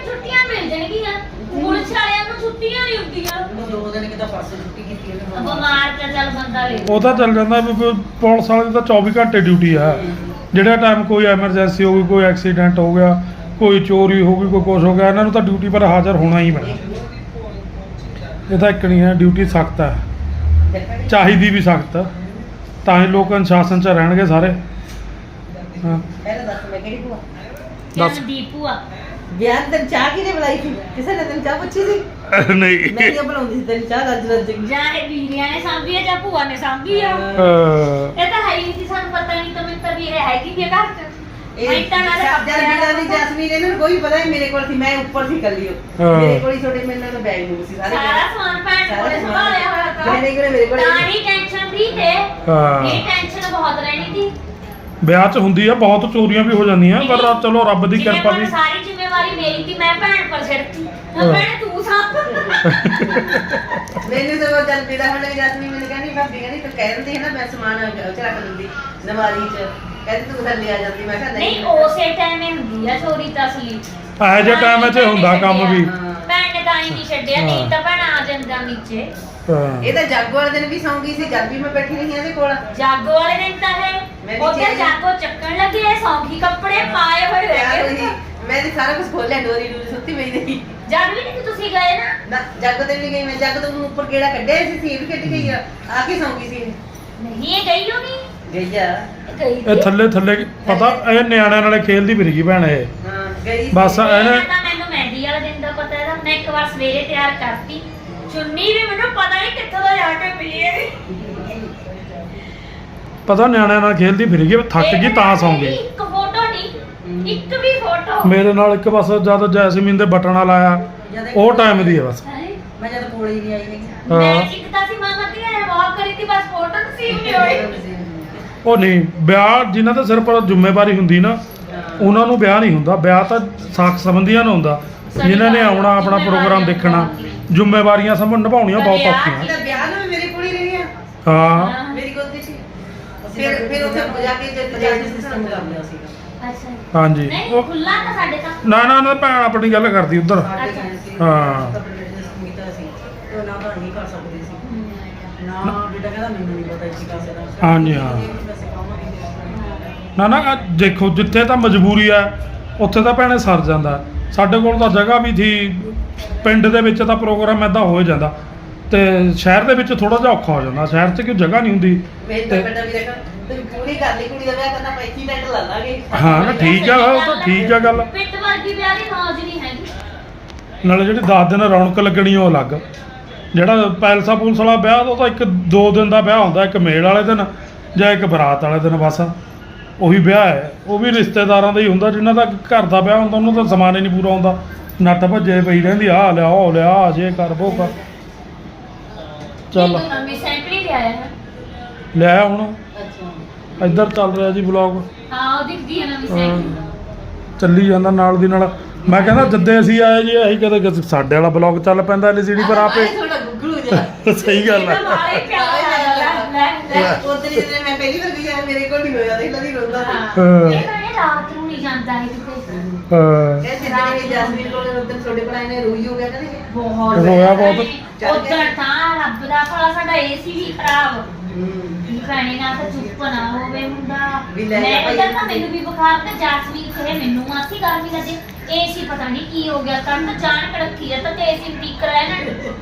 ਮਿਲ ਜਾਣਗੀਆਂ। ਪੁਲਿਸ ਵਾਲਿਆਂ ਨੂੰ ਛੁੱਟੀਆਂ ਨਹੀਂ ਹੁੰਦੀਆਂ। ਉਹਨੂੰ ਦੋ ਦਿਨ ਕਿਤਾ ਪਰਸੋਂ ਛੁੱਟੀ ਕੀਤੀ ਉਹਨੇ ਬਿਮਾਰ ਤਾਂ ਚੱਲ ਬੰਦਾ ਲੈ ਉਹ ਤਾਂ ਚੱਲ ਜਾਂਦਾ ਵੀ ਵੀ ਪੁਲਿਸ ਵਾਲੇ ਦੀ ਤਾਂ 24 ਘੰਟੇ ਡਿਊਟੀ ਆ। ਜਿਹੜਾ ਟਾਈਮ ਕੋਈ ਐਮਰਜੈਂਸੀ ਹੋ ਗਈ ਕੋਈ ਐਕਸੀਡੈਂਟ ਹੋ ਗਿਆ ਕੋਈ ਚੋਰੀ ਹੋ ਗਈ ਕੋਈ ਕੁਝ ਹੋ ਗਿਆ ਇਹਨਾਂ ਨੂੰ ਤਾਂ ਡਿਊਟੀ ਪਰ ਹਾਜ਼ਰ ਹੋਣਾ ਹੀ ਪੈਣਾ। ਇਹ ਤਾਂ ਇੱਕ ਨਹੀਂ ਹੈ ਡਿਊਟੀ ਸਖਤ ਹੈ। ਚਾਹੀਦੀ ਵੀ ਸਖਤ। ਤਾਂ ਹੀ ਲੋਕ ਅਨੁਸ਼ਾਸਨ ਚ ਰਹਿਣਗੇ ਸਾਰੇ। ਹਾਂ। ਪਹਿਲਾਂ ਦੱਸ ਮੈਂ ਕਿਹੜੀ ਭੂਆ? ਦੱਸ। ਦੀਪੂ ਆ ਵਿਆਹ ਤੇ ਚਾਹ ਕਿਹਨੇ ਬੁਲਾਈ ਸੀ? ਕਿਸੇ ਨੇ ਤੈਨੂੰ ਚਾਹ ਪੁੱਛੀ ਸੀ? ਨਹੀਂ। ਮੈਂ ਕਿਹਾ ਬਣਾਉਂਦੀ ਸੀ ਤੈਨੂੰ ਚਾਹ ਰੱਜ ਰੱਜ ਕੇ ਜਾਂ ਇਹ ਵੀਰਿਆਂ ਨੇ ਸਾਂਭੀ ਆ ਜਾਂ ਭੂਆ ਨੇ ਸਾਂਭੀ ਆ ਅਹ, ਇਹ ਤਾਂ ਹੈ ਹੀ ਨਹੀਂ ਸਾਨੂੰ ਪਤਾ ਨਹੀਂ ਤਾਂ ਮੈਨੂੰ ਤਾਂ ਵੀ ਇਹ ਹੈਗੀ ਵੀ ਆ ਘਰ ਚ। ਇਹ ਤਾਂ ਨਾਲੇ ਕੱਪੜਿਆਂ ਜਲਬੀਰਾ ਦੀ ਦਾ ਜਸਮੀਨ ਇਹਨਾਂ ਨੂੰ ਕੋਈ ਪਤਾ ਨਹੀਂ ਮੇਰੇ ਕੋਲ ਸੀ ਮੈਂ ਉੱਪਰ ਸੀ ਕੱਲੀ ਉਹ। ਹਾਂ। ਮੇਰੇ ਕੋਲ ਹੀ ਛੋਟੇ ਮੇਰੇ ਨਾਲ ਬੈਗ ਨੂੰ ਸੀ ਸਾਰੇ ਸਾਰਾ ਸਮਾਨ ਭੈਣ ਕੋਲੇ। ਸੰਭਾਲਿਆ ਹੋਇਆ ਤਾਂ। ਮੇਰੇ ਕੋਲੇ ਮੇਰੇ ਕੋਲੇ ਤਾਂ ਹੀ ਟੈਨਸ਼ਨ ਦੀ ਤੇ। ਹਾਂ। ਇਹ ਵਿਆਹ ਚ ਹੁੰਦੀ ਆ ਬਹੁਤ ਚੋਰੀਆਂ ਵੀ ਹੋ ਜਾਂਦੀਆਂ ਪਰ ਚਲੋ ਰੱਬ ਦੀ ਜਿਵੇਂ ਕਿਰਪਾ ਹੁਣ ਦੀ ਸਾਰੀ ਜ਼ਿੰਮੇਵਾਰੀ ਮੇਰੀ ਸੀ ਮੈਂ ਭੈਣ ਪਰ ਛੱਡਤੀ ਹਾਂ। ਹੁਣ ਭੈਣ ਤੂੰ ਸਾਂਭ। ਮੈਨੂੰ ਤਾਂ ਜਲਬੀਰਾ ਹੁਣ ਵੀ ਜਸਮੀਨ ਮੈਨੂੰ ਕਹਿੰਦੀ ਭਾਬੀ ਕਹਿੰਦੀ ਤੂੰ ਕਹਿ ਦਿੰਦੀ ਹੈ ਨਾ ਮੈਂ ਸਮਾਨ ਉਹ ਚ ਰੱਖ ਦਿੰਦੀ ਨਵਾਰੀ ਚ। ਕਹਿੰਦੀ ਤੂੰ ਥੱਲੇ ਆ ਜਾਂਦੀ ਮੈਂ ਕਿਹਾ ਨਹੀਂ ਉਸੇ ਟਾਈਮ ਹੀ ਹੁੰਦੀ ਆ ਚੋਰੀ ਤਾਂ ਅਸਲੀ। ਇਹੋ ਜਿਹੇ ਟਾਈਮ 'ਚ ਹੁੰਦਾ ਕੰਮ ਵੀ। ਹਾਂ। ਭੈਣ ਨੇ ਤਾਂ ਹੀ ਨਹੀਂ ਛੱਡਿਆ ਨਹੀਂ ਤਾਂ ਭੈਣ ਆ ਜਾਂਦਾ ਨੀਚੇ। ਹਾਂ। ਇਹ ਤਾਂ ਜਾਗੋ ਵਾਲੇ ਦਿਨ ਵੀ ਸੌਂਗੀ ਸੀ ਜਦ ਵੀ ਮੈਂ ਬੈਠੀ ਰਹੀ ਇਹਦੇ ਕੋਲ। ਜਾਗੋ ਵਾਲੇ ਦਿਨ ਤਾਂ ਮੈਂ ਹੈ ਵੀ ਉੱਥੇ ਚਲੀ- ਜਾਗੋ ਚੱਕਣ ਲੱਗੇ ਸੌਂਗੀ ਕੱਪੜੇ ਪਾਏ ਹੋਏ ਤਿਆਰ ਰਹਿ ਹੋਈ ਗਏ ਮੈਂ ਤੇ ਸਾਰਾ ਕੁਝ ਖੋਲਿਆ ਡੋਰੀ ਡੋਰੀ ਸੁੱਤੀ ਪਈ ਰਹੀ। ਜਦ ਵੀ ਨਹੀਂ ਤੁਸੀਂ ਗਏ ਨਾ। ਨਾ ਜੱਗ ਤੇ ਵੀ ਗਈ ਮੈਂ ਜੱਗ ਤੋਂ ਉੱਪਰ ਕਿਹੜਾ ਕੱਢਿਆ ਸੀ ਸੀਟ ਖਿੱਚ ਗਈ ਆ ਆ ਕੇ ਸੌਂਗੀ ਸੀ। ਨਹੀਂ ਇਹ ਗਈ ਹੋ ਨਹੀਂ ਗਈ ਆ। ਗਈ ਇਹ ਥੱਲੇ ਥੱਲੇ ਪਤਾ ਇਹ ਨਿਆਣਿਆਂ ਨਾਲੇ ਖੇਲਦੀ ਫਿਰਗੀ ਭੈਣ ਇਹ। ਹਾਂ ਗਈ ਸੀ। ਬਸ ਇਹਨੇ ਇਹਨੇ ਤਾਂ ਮੈਨੂੰ ਇੱਕ ਵਾਰ ਸਵੇਰੇ ਤਿਆਰ ਕਰਤੀ। ਚੁੰਨੀ ਵੀ ਮੈਨੂੰ ਪਤਾ ਨਹੀਂ ਕਿੱਥੋਂ ਦਾ ਜਾ ਕੇ ਮਿਲੀ ਇਹ ਪਤਾ ਨਿਆਣਿਆਂ ਨਾਲ ਖੇਲਦੀ ਫਿਰਗੀ ਥੱਕ ਗਈ ਤਾਂ ਸੌਂ ਗਈ ਇੱਕ ਫੋਟੋ ਨਹੀਂ ਇੱਕ ਵੀ ਫੋਟੋ। ਮੇਰੇ ਨਾਲ ਇੱਕ ਬਸ ਜਦ ਜੈਸਮੀਨ ਦੇ ਬਟਨਾ ਲਾਇਆ ਉਹ ਟਾਈਮ ਦੀ ਹੈ ਬਸ। ਮੈਂ ਜਦ ਕੋਲ ਹੀ ਨਹੀਂ ਆਈ ਨਹੀਂ। ਮੈਂ ਹਾਂ। ਇੱਕ ਤਾਂ ਸੀ ਮਾਮਾ ਦੀ ਹੈ ਵਾਕ ਕਰੀ ਤੀ ਬਸ ਫੋਟੋ ਨਸੀਬ ਨਹੀਂ ਹੋਈ। ਉਹ ਨਹੀਂ ਵਿਆਹ ਜਿਨ੍ਹਾਂ ਦੇ ਸਿਰ ਪਰ ਜ਼ਿੰਮੇਵਾਰੀ ਹੁੰਦੀ ਨਾ ਉਹਨਾਂ ਨੂੰ ਵਿਆਹ ਨਹੀਂ ਹੁੰਦਾ। ਵਿਆਹ ਤਾਂ ਸਾਖ ਸੰਬੰਧੀਆਂ ਨੂੰ ਹੁੰਦਾ। ਜਿਨ੍ਹਾਂ ਨੇ ਆਉਣਾ ਆਪਣਾ ਪ੍ਰੋਗਰਾਮ ਦੇਖਣਾ। ਜ਼ਿੰਮੇਵਾਰੀਆਂ ਸਭ ਨਿਭਾਉਣੀਆਂ ਬਹੁਤ ਔਖੀਆਂ। ਵਿਆਹ ਨੂੰ ਵੀ ਮੇਰੀ ਕੁੜੀ ਰਹੀ ਆ। ਹਾਂ। ਮੇਰੀ ਗੋਦੀ ਸੀ। ਫਿਰ ਫਿਰ ਉੱਥੇ ਜਾ ਕੇ ਜੇ ਪੰਜਾਬੀ ਸਿਸਟਮ ਕਰ ਲਿਆ ਸੀਗਾ। ਅੱਛਾ ਹਾਂਜੀ। ਨਹੀਂ ਉਹ ਖੁੱਲਾ ਤਾਂ ਸਾਡੇ ਤਾਂ। ਨਾ ਨਾ ਨਾ ਭੈਣ ਆਪਣੀ ਗੱਲ ਕਰਦੀ ਉਧਰ। ਸਾਡੇ time ਸੀ। ਹਾਂ। ਤਾਂ ਬੇਟੇ ਨੇ ਕੀਤਾ ਸੀ ਉਹ ਨਾ ਤਾਂ ਨਹੀਂ ਕਰ ਸਕਦੇ ਸੀ। ਹਮ, ਨਾ ਬੇਟਾ ਕਹਿੰਦਾ ਮੈਨੂੰ ਨਹੀਂ ਪਤਾ ਇੱਥੇ ਕਾਸੇ ਦਾ। ਹਾਂਜੀ, ਹਾਂ। ਵੈਸੇ। ਨਾ ਨਾ ਆਹ ਦੇਖੋ ਜਿੱਥੇ ਤਾਂ ਮਜਬੂਰੀ ਆ ਉੱਥੇ ਤਾਂ ਭੈਣੇ ਸਰ ਜਾਂਦਾ। ਸਾਡੇ ਕੋਲ ਤਾਂ ਜਗ੍ਹਾ ਵੀ ਥੀ ਪਿੰਡ ਦੇ ਵਿੱਚ ਤਾਂ ਪ੍ਰੋਗਰਾਮ ਐਦਾਂ ਹੋ ਜਾਂਦਾ। ਤੇ ਸ਼ਹਿਰ ਦੇ ਵਿੱਚ ਥੋੜਾ ਜਿਹਾ ਔਖਾ ਹੋ ਜਾਂਦਾ। ਸ਼ਹਿਰ 'ਚ ਕੋਈ ਜਗ੍ਹਾ ਨਹੀਂ ਹੁੰਦੀ? ਮੇਰੇ ਤਾਂ ਬੇਟਾ ਵੀ ਦੇਖਾ ਤੂੰ ਪੂਰੀ ਕਰ ਲਈ ਕੁੜੀ ਦਾ ਵਿਆਹ ਕਰਨਾ ਪੈਸੀ ਟੈਂਟ ਲਾ ਲਾਂਗੇ। ਹਾਂ ਨਾ ਠੀਕ ਆ ਉਹ ਤਾਂ ਠੀਕ ਆ ਗੱਲ। ਪਿੱਟ ਵਰਗੀ ਵਿਆਹ ਦੀ ਮੌਜ ਨਹੀਂ ਹੈਗੀ। ਨਾਲੇ ਜਿਹੜੀ 10 ਦਿਨ ਰੌਣਕ ਲੱਗਣੀ ਉਹ ਅਲੱਗ। ਜਿਹੜਾ ਪੈਲਸਾ ਪੂਲਸ ਵਾਲਾ ਵਿਆਹ ਉਹ ਤਾਂ ਇੱਕ ਦੋ ਦਿਨ ਦਾ ਵਿਆਹ ਹੁੰਦਾ ਇੱਕ ਮੇਲ ਵਾਲੇ ਦਿਨ ਜਾਂ ਇੱਕ ਬਰਾਤ ਵਾਲੇ ਦਿਨ ਬਸ। ਉਹੀ ਵਿਆਹ ਹੈ। ਉਹ ਵੀ ਰਿਸ਼ਤੇਦਾਰਾਂ ਦਾ ਹੀ ਹੁੰਦਾ ਜਿਨ੍ਹਾਂ ਦਾ ਘਰ ਦਾ ਵਿਆਹ ਹੁੰਦਾ ਉਹਨੂੰ ਤਾਂ ਸਮਾਨ ਹੀ ਨਹੀਂ ਪੂਰਾ ਹੁੰਦਾ। ਨੱਟ ਭੱਜੇ ਪਈ ਰਹਿੰਦੀ ਆ ਲਿਆ ਉਹ ਲਿਆ ਆਹ ਜੇ ਕਰ ਬੋ ਕਰ। ਚੱਲ। ਹੈ ਲਿਆ ਹੁਣ। ਅੱਛਾ। ਇੱਧਰ ਚੱਲ ਰਿਹਾ ਜੀ ਵਲੌਗ ਹਾਂ ਉਹ ਦਿਖਦੀ ਹੈ ਹਾਂ। ਸੈਂਕੜੀ ਚੱਲੀ ਜਾਂਦਾ ਨਾਲ ਦੀ ਨਾਲ। ਮੈਂ ਕਹਿੰਦਾ ਜੱਦੇ ਅਸੀਂ ਆਏ ਜੀ ਅਸੀਂ ਕਦੇ ਸਾਡੇ ਵਾਲਾ ਬਲੌਗ ਚੱਲ ਪੈਂਦਾ ਐਲਸੀਡੀ ਪਰ ਆਪੇ। ਥੋੜਾ ਗੁੱਗਲੂ ਸਹੀ ਗੱਲ ਹੈ। ਪਿਆਰ ਲੈ ਲੈ ਲੈ ਉਧਰ ਮੈਂ ਪਹਿਲੀ ਵਾਰ ਗਈ ਆ, ਮੇਰੇ ਕੋਲ ਨਹੀਂ ਹੋਇਆ ਦੇਖ ਲਦੀ ਹਾਂ। ਇਹ ਕਹਿੰਦੇ ਰਾਤ ਨੂੰ ਨਹੀਂ ਜਾਂਦਾ ਹੈ ਕਿਤੇ। ਹਾਂ। ਜਸਮੀਨ ਕੋਲ ਨੇ ਰੋਈ ਹੋ ਗਿਆ ਕਹਿੰਦੇ ਬਹੁਤ ਰੋਇਆ ਬਹੁਤ। ਉਧਰ ਤਾਂ ਰੱਬ ਦਾ ਭਲਾ ਸਾਡਾ ਏਸੀ ਵੀ ਖਰਾਬ। ਭੈਣੇ ਨਾਲ ਤਾਂ ਚੁੱਪ ਨਾ ਹੋਵੇ ਮੁੰਡਾ। ਵੀ ਲੈ ਮੈਂ ਭਾਈ। ਮੈਨੂੰ ਵੀ ਬੁਖਾਰ ਤੇ ਜਾਸਮੀਨ ਕਹੇ ਮੈਨੂੰ ਮਾਸੀ ਗਰਮੀ ਲੱਗੇ। ਏਸੀ ਪਤਾ ਨਹੀਂ ਕੀ ਹੋ ਗਿਆ ਤਾਂ ਤਾਂ ਜਾਨ ਕੜਕੀ ਆ ਤਾਂ ਤੇ ਏਸੀ ਠੀਕ ਕਰਾਇਆ ਨਾ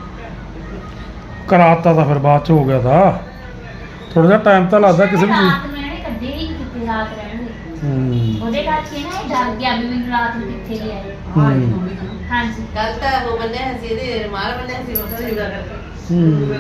ਕਰਾਤਾ ਤਾਂ ਫਿਰ ਬਾਅਦ ਚ ਹੋ ਗਿਆ ਤਾਂ। ਥੋੜਾ ਜਿਹਾ ਟਾਈਮ ਤਾਂ ਲੱਗਦਾ ਕਿਸੇ ਵੀ। ਚੀਜ਼ ਰਾਤ ਨੂੰ ਇਹਨੇ ਕੱਢੇ ਹੀ ਨਹੀਂ ਕਿਤੇ ਰਾਤ ਰਹਿਣ ਦੇ ਹੂੰ। ਉਹਦੇ ਕਰਕੇ ਨਾ ਇਹ ਡਰ ਗਿਆ ਵੀ ਮੈਨੂੰ ਰਾਤ ਨੂੰ ਕਿੱਥੇ ਗਿਆ ਇਹ। ਹੂੰ। ਹਾਂਜੀ। ਕੱਲ ਤਾਂ ਉਹ ਬੰਨਿਆ ਸੀ ਇਹਦੇ ਰਮਾਲ ਬੰਨਿਆ ਸੀ ਉਹ ਸਾਰਾ ਜੁੜਾ ਕਰਕੇ। ਹੂੰ।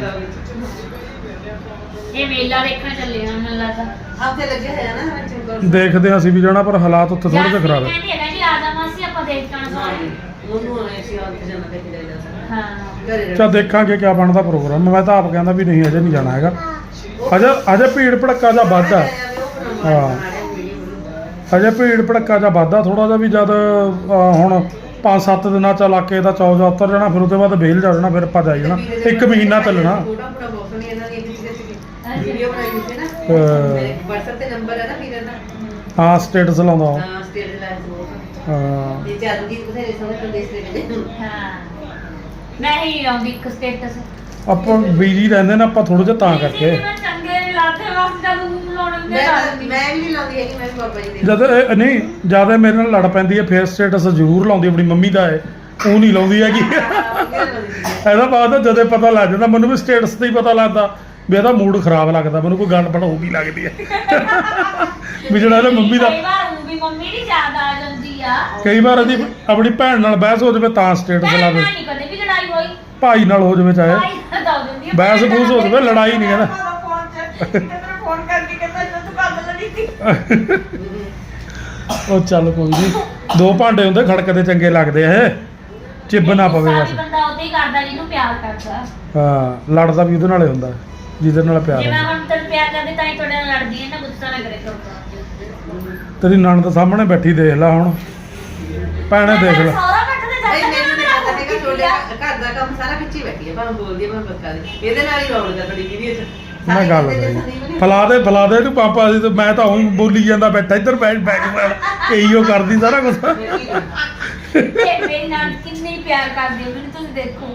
ਇਹ ਮੇਲਾ ਦੇਖਣ ਚੱਲੇ ਹਾਂ ਮੈਨੂੰ ਲੱਗਦਾ। ਆਪੇ ਲੱਗਿਆ ਹੋਇਆ ਨਾ ਚੁੰਗਲ ਦੇਖਦੇ ਹਾਂ ਅਸੀਂ ਵੀ ਜਾਣਾ ਪਰ ਹਾਲਾਤ ਉੱਥੇ ਥੋੜੇ ਜਿਹਾ ਖਰਾਬ ਹੈ ਕਹਿੰਦੀ ਹੈ ਕਹਿੰਦੀ ਆ ਜਾ ਮਾਸੀ ਆਪਾਂ ਦੇਖ ਜਾਣਾ ਸਾਰੇ ਉਹਨੂੰ ਆਏ ਸੀ ਆਉਂਦੇ ਜਾਣਾ ਤੇ ਜਾਈਦਾ ਸੀ। ਹਾਂ। ਘਰੇ ਰਹਿਣਾ। ਚਾ ਦੇਖਾਂਗੇ ਕਿਆ ਬਣਦਾ ਪ੍ਰੋਗਰਾਮ। ਮੈਂ ਤਾਂ ਆਪ ਕਹਿੰਦਾ ਵੀ ਨਹੀਂ ਅਜੇ ਨਹੀਂ ਜਾਣਾ ਹੈਗਾ। ਅਜੇ ਅਜੇ ਭੀੜ ਭੜੱਕਾ ਜਿਹਾ ਵੱਧ ਆ। ਹਾਂ। ਅਜੇ ਭੀੜ ਭੜੱਕਾ ਜਿਹਾ ਵੱਧਦਾ ਥੋੜਾ ਜਿਹਾ ਵੀ ਜਦ ਅਹ, ਹੁਣ 5-7 ਦਿਨਾਂ ਚ ਇਲਾਕੇ ਦਾ ਚੌਜਾ ਉਤਰ ਜਾਣਾ ਫਿਰ ਉਹਦੇ ਬਾਅਦ ਵੇਲ ਜਾ ਜਾਣਾ ਫਿਰ ਆਪਾਂ ਜਾਈ ਜਾਣਾ। ਇੱਕ ਮਹੀਨਾ ਚੱਲਣਾ। ਫੋਟੋ ਫੋਟੋ ਬਹੁਤ ਸੋਹਣੀ ਇਹਨਾਂ ਦੀ ਇੱਕ ਚੀਜ਼ ਸੀ ਵੀਡੀਓ ਬਣਾਈ ਹੋਈ ਸੀ ਨਾ ਹਾਂ। ਮੇਰੇ WhatsApp ਤੇ ਨੰਬਰ ਹੈ ਨਾ ਵੀਰ ਦਾ ਹਾਂ ਸਟੇਟਸ ਲਾਉਂਦਾ ਉਹ। ਹਾਂ। ਸਟੇਟ ਲਾਈਨ ਬਹੁਤ ਹਾਂ। ਤੇ ਚੱਲਦੀ ਬਥੇਰੇ ਸੋਹਣੇ ਪ੍ਰਦੇਸ਼ ਦੇ ਵਿੱਚ ਹਾਂ ਮੈਂ ਹੀ ਲਾਉਂਦੀ ਇੱਕ ਸਟੇਟਸ ਆਪਾਂ ਬਿਜ਼ੀ ਰਹਿੰਦੇ ਨੇ ਆਪਾਂ ਥੋੜਾ ਜਿਹਾ ਤਾਂ ਕਰਕੇ। ਮੈਂ ਚੰਗੇ ਨਹੀਂ ਲੱਗਦੇ ਬਸ ਜਦ ਮੂੰਹ ਲਾਉਣ ਦੇ ਮੈਂ ਲਾ ਤਾਂ- ਦਿੰਦੀ ਮੈਂ ਵੀ ਨਹੀਂ ਲਾਉਂਦੀ ਹੈਗੀ ਮੈਂ ਵੀ ਬਾਬਾ ਜੀ ਦੇ ਜਦ ਇਹ- ਨਹੀਂ ਜ਼ਿਆਦਾ ਮੇਰੇ ਨਾਲ ਲੜ ਪੈਂਦੀ ਹੈ ਫੇਰ ਸਟੇਟਸ ਜ਼ਰੂਰ ਲਾਉਂਦੀ ਆਪਣੀ ਮੰਮੀ ਦਾ ਹੈ ਉਹ ਨਹੀਂ ਲਾਉਂਦੀ ਹੈਗੀ। ਇਹਦਾ ਬਾਅਦ ਤਾਂ ਜਦੇ ਪਤਾ ਲੱਗ ਜਾਂਦਾ ਮੈਨੂੰ ਵੀ ਸਟੇਟਸ ਤੇ ਹੀ ਪਤਾ ਲੱਗਦਾ ਵੀ ਇਹਦਾ ਮੂਡ ਖਰਾਬ ਲੱਗਦਾ ਮੈਨੂੰ ਕੋਈ ਗੱਲ ਪੜ ਹੋਊਗੀ ਲੱਗਦੀ ਹੈ। ਵੀ ਜਿਹੜਾ ਇਹਦੇ ਮੰਮੀ ਦਾ ਕਈ ਵਾਰ ਉਹ ਵੀ ਮੰਮੀ ਦੀ ਯਾਦ ਆ ਜਾਂਦੀ ਆ। ਕਈ ਵਾਰ ਇਹਦੀ ਆਪਣੀ ਭੈਣ ਨਾਲ ਬਹਿਸ ਹੋ ਜਾਵੇ ਤਾਂ ਸਟੇਟਸ ਲਾ ਦੇ ਨਹੀਂ ਕਦੇ ਵੀ ਲੜਾਈ ਹੋਈ। ਭਾਈ ਨਾਲ ਹੋ ਜਾਵੇ ਚਾਹੇ। ਬਹਿਸ ਬੂਸ ਹੋ ਜਾਵੇ ਲੜਾਈ ਨਹੀਂ ਕਹਿੰਦਾ। ਫੋਨ ਕਰਕੇ ਕਹਿੰਦਾ ਤੂੰ ਕੰਮ ਲੜੀ ਸੀ। ਉਹ ਚੱਲ ਕੋਈ ਨਹੀਂ ਦੋ ਭਾਂਡੇ ਹੁੰਦੇ ਖੜਕਦੇ ਚੰਗੇ ਲੱਗਦੇ ਆ ਇਹ। ਚਿੱਬ ਨਾ ਪਵੇ ਬਸ। ਬੰਦਾ ਉਹਦੇ ਹੀ ਕਰਦਾ ਜਿਹਨੂੰ ਪਿਆਰ ਕਰਦਾ। ਹਾਂ ਲੜਦਾ ਵੀ ਉਹਦੇ ਨਾਲ ਹੀ ਹੁੰਦਾ ਜਿਹਦੇ ਨਾਲ ਪਿਆਰ ਜੇ ਮੈਂ ਹੁਣ ਤੈਨੂੰ ਪਿਆਰ ਕਰਦੀ ਤਾਂ ਹੀ ਤੁਹਾਡੇ ਨਾਲ ਲੜਦੀ ਹੈ ਨਾ ਗੁੱਸਾ ਨਾ ਕਰੇ ਕਰੋ ਤੇਰੀ ਨਣਦ ਸਾਹਮਣੇ ਬੈਠੀ ਦੇਖ ਲੈ ਹੁਣ। ਭੈਣੇ ਦੇਖ ਲੈ। ਸਾਰਾ ਬੈਠਦੇ ਜਾਂਦਾ ਤੁਹਾਡੇ ਘਰ ਦਾ ਕੰਮ ਸਾਰਾ ਵਿੱਚ ਹੀ ਬੈਠੀ ਹੈ ਭਾਵੇਂ ਬੋਲਦੀ ਹੈ ਭਾਵੇਂ ਬੱਕਾ ਦੀ। ਇਹਦੇ ਨਾਲ ਹੀ ਰੌਣਕ ਹੈ ਤੁਹਾਡੀ ਵੀਡੀਓ 'ਚ ਮੈਂ ਸਾਰੇ ਗੱਲ ਕਹਿੰਦੇ ਕਰੀ। ਸੰਦੀਪ ਨੇ- ਫਲਾ ਦੇ ਫਲਾ ਦੇ ਇਹਨੂੰ ਪਾਪਾ ਦੀ ਤੇ ਮੈਂ ਤਾਂ ਉਹੀ ਬੋਲੀ ਜਾਂਦਾ ਬੈਠਾ ਇੱਧਰ ਬੈਠ ਬੈਕ ਇਹੀ ਉਹ ਕਰਦੀ ਸਾਰਾ ਕੁਝ ਤੇ ਮੇਰੀ ਨਾਲ ਕਿੰਨੀ ਪਿਆਰ ਕਰਦੀ ਹੋ ਮੈਨੂੰ ਤੁਸੀਂ ਦੇਖੋ।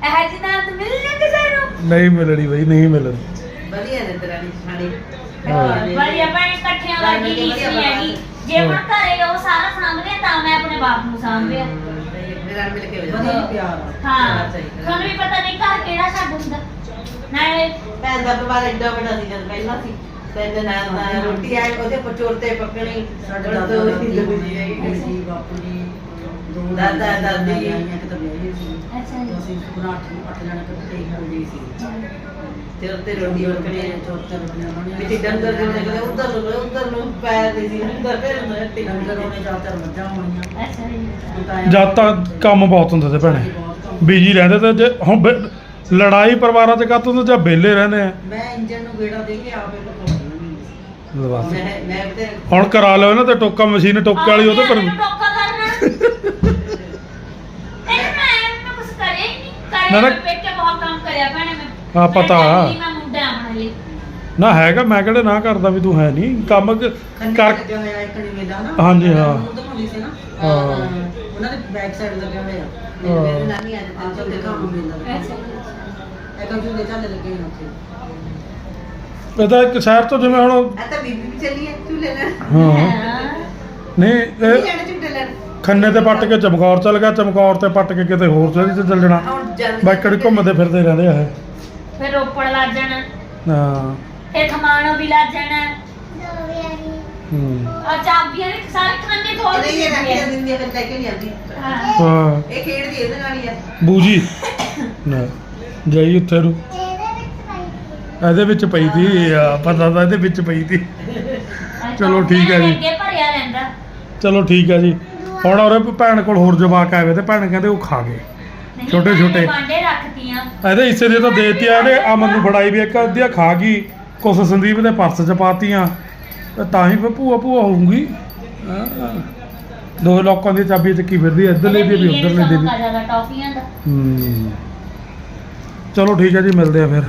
ਇਹ ਜਿਹਨਾਂ ਨੂੰ ਮਿਲ ਕਿਸੇ ਨੂੰ? ਨਹੀਂ ਮਿਲਣੀ ਬਈ ਨਹੀਂ ਮਿਲਣੀ। ਵਧੀਆ ਨੇ ਤੇਰਾ ਨਹੀਂ ਸਾਡੀ। ਵਧੀਆ ਭੈਣ ਇਕੱਠਿਆਂ ਵਰਗੀ ਰੀਸ ਨਹੀਂ ਹੈਗੀ। ਜੇ ਹੁਣ ਘਰੇ ਉਹ ਸਾਰਾ ਸਾਂਭਦੇ ਆ ਤਾਂ ਮੈਂ ਆਪਣੇ ਬਾਪ ਨੂੰ ਸਾਂਭਿਆ ਮੇਰੇ ਨਾਲ ਮਿਲ ਕੇ ਹੋ ਵਧੀਆ ਜਾਂਦਾ ਪਿਆਰ ਆ। ਹਾਂ ਤੁਹਾਨੂੰ ਵੀ ਪਤਾ ਨਹੀਂ ਘਰ ਕਿਹੜਾ ਛੱਡ ਹੁੰਦਾ। ਨਾਲੇ ਭੈਣ ਦਾ ਪਰਿਵਾਰ ਐਡਾ ਵੱਡਾ ਸੀ ਜਦ ਪਹਿਲਾਂ ਸੀ। ਤੇ ਨਾਲ ਨਾਲ ਰੋਟੀ ਆਏ ਉਹਦੇ ਪਚੋਰ ਤੇ ਪੱਕਣੀ। ਸਾਡੇ ਦਾਦਾ ਦੋ ਦਾਦੀ। ਜੀ ਬਾਪੂ ਜੀ? ਦੋ ਦਾਦਾ, ਦਾਦੀ। ਆਈਆਂ ਕਿਤੇ ਵਿਆਹੀ ਸੀ। ਅੱਛਾ ਜੀ। ਅਸੀਂ ਸੁਖਨਾ ਅੱਠ ਅੱਠ ਜਣੇ ਇਕੱਠੇ ਹੀ ਹੋ ਗਏ ਸੀ। ਤੇ ਉੱਤੇ ਰੋਟੀ ਵਰਕਣੀ ਚੌਥੇ ਰੋਟੀਆਂ ਬਣੀਆਂ ਮਿੱਟੀ ਡੰਗਰ ਦੇ ਨਿਕਲੇ ਉਧਰ ਨੂੰ ਉਧਰ ਨੂੰ ਪੈਰ ਦੇ ਸੀ ਅੰਦਰ ਫਿਰ ਮਿੱਟੀ ਡੰਗਰ ਉਹਨੇ ਚਾਰ ਚਾਰ ਮੱਝਾਂ ਹੋਣੀਆਂ। ਅੱਛਾ ਜੀ। ਹੁਣ ਤਾਂ ਐਂ- ਜਦ ਤਾਂ ਕੰਮ ਬਹੁਤ ਹੁੰਦੇ ਤੇ ਭੈਣੇ। ਬਿਜ਼ੀ ਰਹਿੰਦੇ ਤੇ ਜੇ ਹੁਣ ਲੜਾਈ ਪਰਿਵਾਰਾਂ 'ਚ ਕਾਤੋਂ ਤੇ ਜਾਂ ਵਿਹਲੇ ਰਹਿੰਦੇ ਆ? ਮੈਂ ਇੰਜਨ ਨੂੰ ਗੇੜਾ ਦੇ ਕੇ ਆਪੇ ਕੋਲ ਲੈ ਬਸ ਮੈਂ ਮੈਂ ਤੇ ਹੁਣ ਕਰਾ ਲਓ ਇਹਨਾਂ ਤੇ ਟੋਕਾ ਮਸ਼ੀਨ ਟੋਕੇ ਵਾਲੀ ਉਹਦੇ ਪਰ ਟੋਕਾ ਕਰਨਾ ਇਹ ਮੈਂ ਇਹਨੂੰ ਕੁਛ ਕਰਿਆ ਹੀ ਨਹੀਂ ਕਰਿਆ ਨਾ, ਨਾ। ਮੈਂ ਪੇਟ ਕੇ ਬਹੁਤ ਕੰਮ ਕਰਿਆ ਭੈਣੇ ਮੈਂ ਹਾਂ, ਪਤਾ। ਮੈਂ। ਕਹਿੰਦੀ ਮੈਂ ਮੁੰਡਾ ਆਪਣੇ ਲਈ ਨਾ ਹੈਗਾ ਮੈਂ ਕਿਹੜੇ ਨਾ ਕਰਦਾ ਵੀ ਤੂੰ ਹੈ ਨਹੀਂ। ਕੰਮ ਕ- ਕੰਨੇ ਕਰ ਲੱਗਿਆ ਹੋਇਆ ਇੱਕ ਨੀਵੇਂ ਦਾ ਨਾ। ਹਾਂਜੀ, ਹਾਂ। ਉਹ ਦਿਖਾਉਂਦੀ ਸੀ ਨਾ। ਹਾਂ। ਉਹਨਾਂ ਦੇ ਬੈਕ ਸਾਈਡ ਲੱਗਿਆ ਹੋਇਆ ਹਾਂ। ਮੇਰੀ ਨਾਨੀ ਆ ਆਹ ਤੋਂ ਦੇਖਾ ਨੂੰ ਮਿਲਦਾ ਅੱਛਾ ਇੱਕ ਜੂਦੇ ਚੱਲ ਲੱਗੇ ਨੇ ਉੱਥੇ। ਇਹ ਤਾਂ ਇੱਕ ਸ਼ਹਿਰ ਤੋਂ ਜਿਵੇਂ ਹੁਣ ਆ ਤਾਂ ਬੀਬੀ ਵੀ ਚੱਲੀ ਹੈ ਝੂਲੇ ਲੈਣ। ਹਾਂ। ਹਾਂ। ਨਹੀਂ ਨਹੀਂ ਇਹ ਲੈਣਾ ਝੂਟੇ ਲੈਣ। ਖੰਨੇ ਤੇ ਪੱਟ ਕੇ ਚਮਕੌਰ ਚਲ ਗਿਆ ਚਮਕੌਰ ਤੇ ਪੱਟ ਕੇ ਕਿਤੇ ਹੋਰ ਚਲੀ ਤੇ ਚੱਲ ਜਾਣਾ। ਹੁਣ ਬਾਈਕੜੀ ਘੁੰਮਦੇ ਫਿਰਦੇ ਰਹਿੰਦੇ ਆ ਇਹ। ਫਿਰ ਰੋਪੜ ਲੱਗ ਜਾਣਾ। ਹਾਂ। ਫਿਰ ਖਮਾਣੋ ਵੀ ਲੱਗ ਜਾਣਾ। ਹੂੰ। ਆ ਚਾਬੀਆਂ ਨੇ ਸਾਰੇ ਖਾਨੇ ਖੋਲ ਨਹੀਂ ਇਹ ਰੱਖ ਦਿੱਤੀਆਂ। ਕੇ ਦਿੰਦੀ ਹੈ ਫਿਰ ਲੈ ਕੇ ਨਹੀਂ ਆਉਂਦੀ। ਹਾਂ। ਹਾਂ। ਇਹ ਖੇਡਦੀ ਇਹਦੇ ਨਾਲ ਹੀ ਆ। ਬੂਜੀ। ਨਾ ਜਾਈ ਉੱਥੇ ਨੂੰ ਇਹਦੇ ਵਿੱਚ ਪਈ ਤੀ ਆ ਪਤਾ ਤਾਂ ਇਹਦੇ ਵਿੱਚ ਪਈ ਤੀ। ਚਲੋ ਠੀਕ ਹੈ ਜੀ। ਅੱਗੇ ਭਰਿਆ ਰਹਿੰਦਾ। ਚਲੋ ਠੀਕ ਹੈ ਜੀ। ਹੁਣ ਉਹਰੇ ਭੈਣ ਕੋਲ ਹੋਰ ਜਵਾਕ ਆਏ ਵੇ ਤੇ ਭੈਣ ਕਹਿੰਦੇ ਉਹ ਖਾ ਗਏ। ਨਹੀਂ, ਛੋਟੇ- ਛੋਟੇ। ਬਾਂਡੇ ਰੱਖਤੀਆਂ। ਇਹਦੇ ਹਿੱਸੇ ਦੇ ਤਾਂ ਦੇਤੀ ਆ ਇਹਨੇ ਅਮਨ ਨੂੰ ਫੜਾਈ ਵੀ ਇੱਕ ਅੱਧੀਆਂ ਖਾ ਗਈ। ਕੁਛ ਸੰਦੀਪ ਦੇ ਪਰਸ ਚ ਪਾਤੀਆਂ। ਤੇ ਤਾਂ ਹੀ ਫਿਰ ਭੂਆ ਭੂਆ ਹੋਊਗੀ। ਹਾਂ। ਦੋ ਲੋਕਾਂ ਦੀ ਚਾਬੀ ਚੱਕੀ ਫਿਰਦੀ ਆ, ਇੱਧਰਲੇ ਦੀ ਵੀ ਉਧਰਲੇ ਦੀ ਵੀ। ਜ਼ਿਆਦਾ ਟੌਫੀਆਂ ਦਾ? ਹੂੰ। ਚਲੋ ਠੀਕ ਹੈ ਜੀ ਮਿਲਦੇ ਆ ਫਿਰ।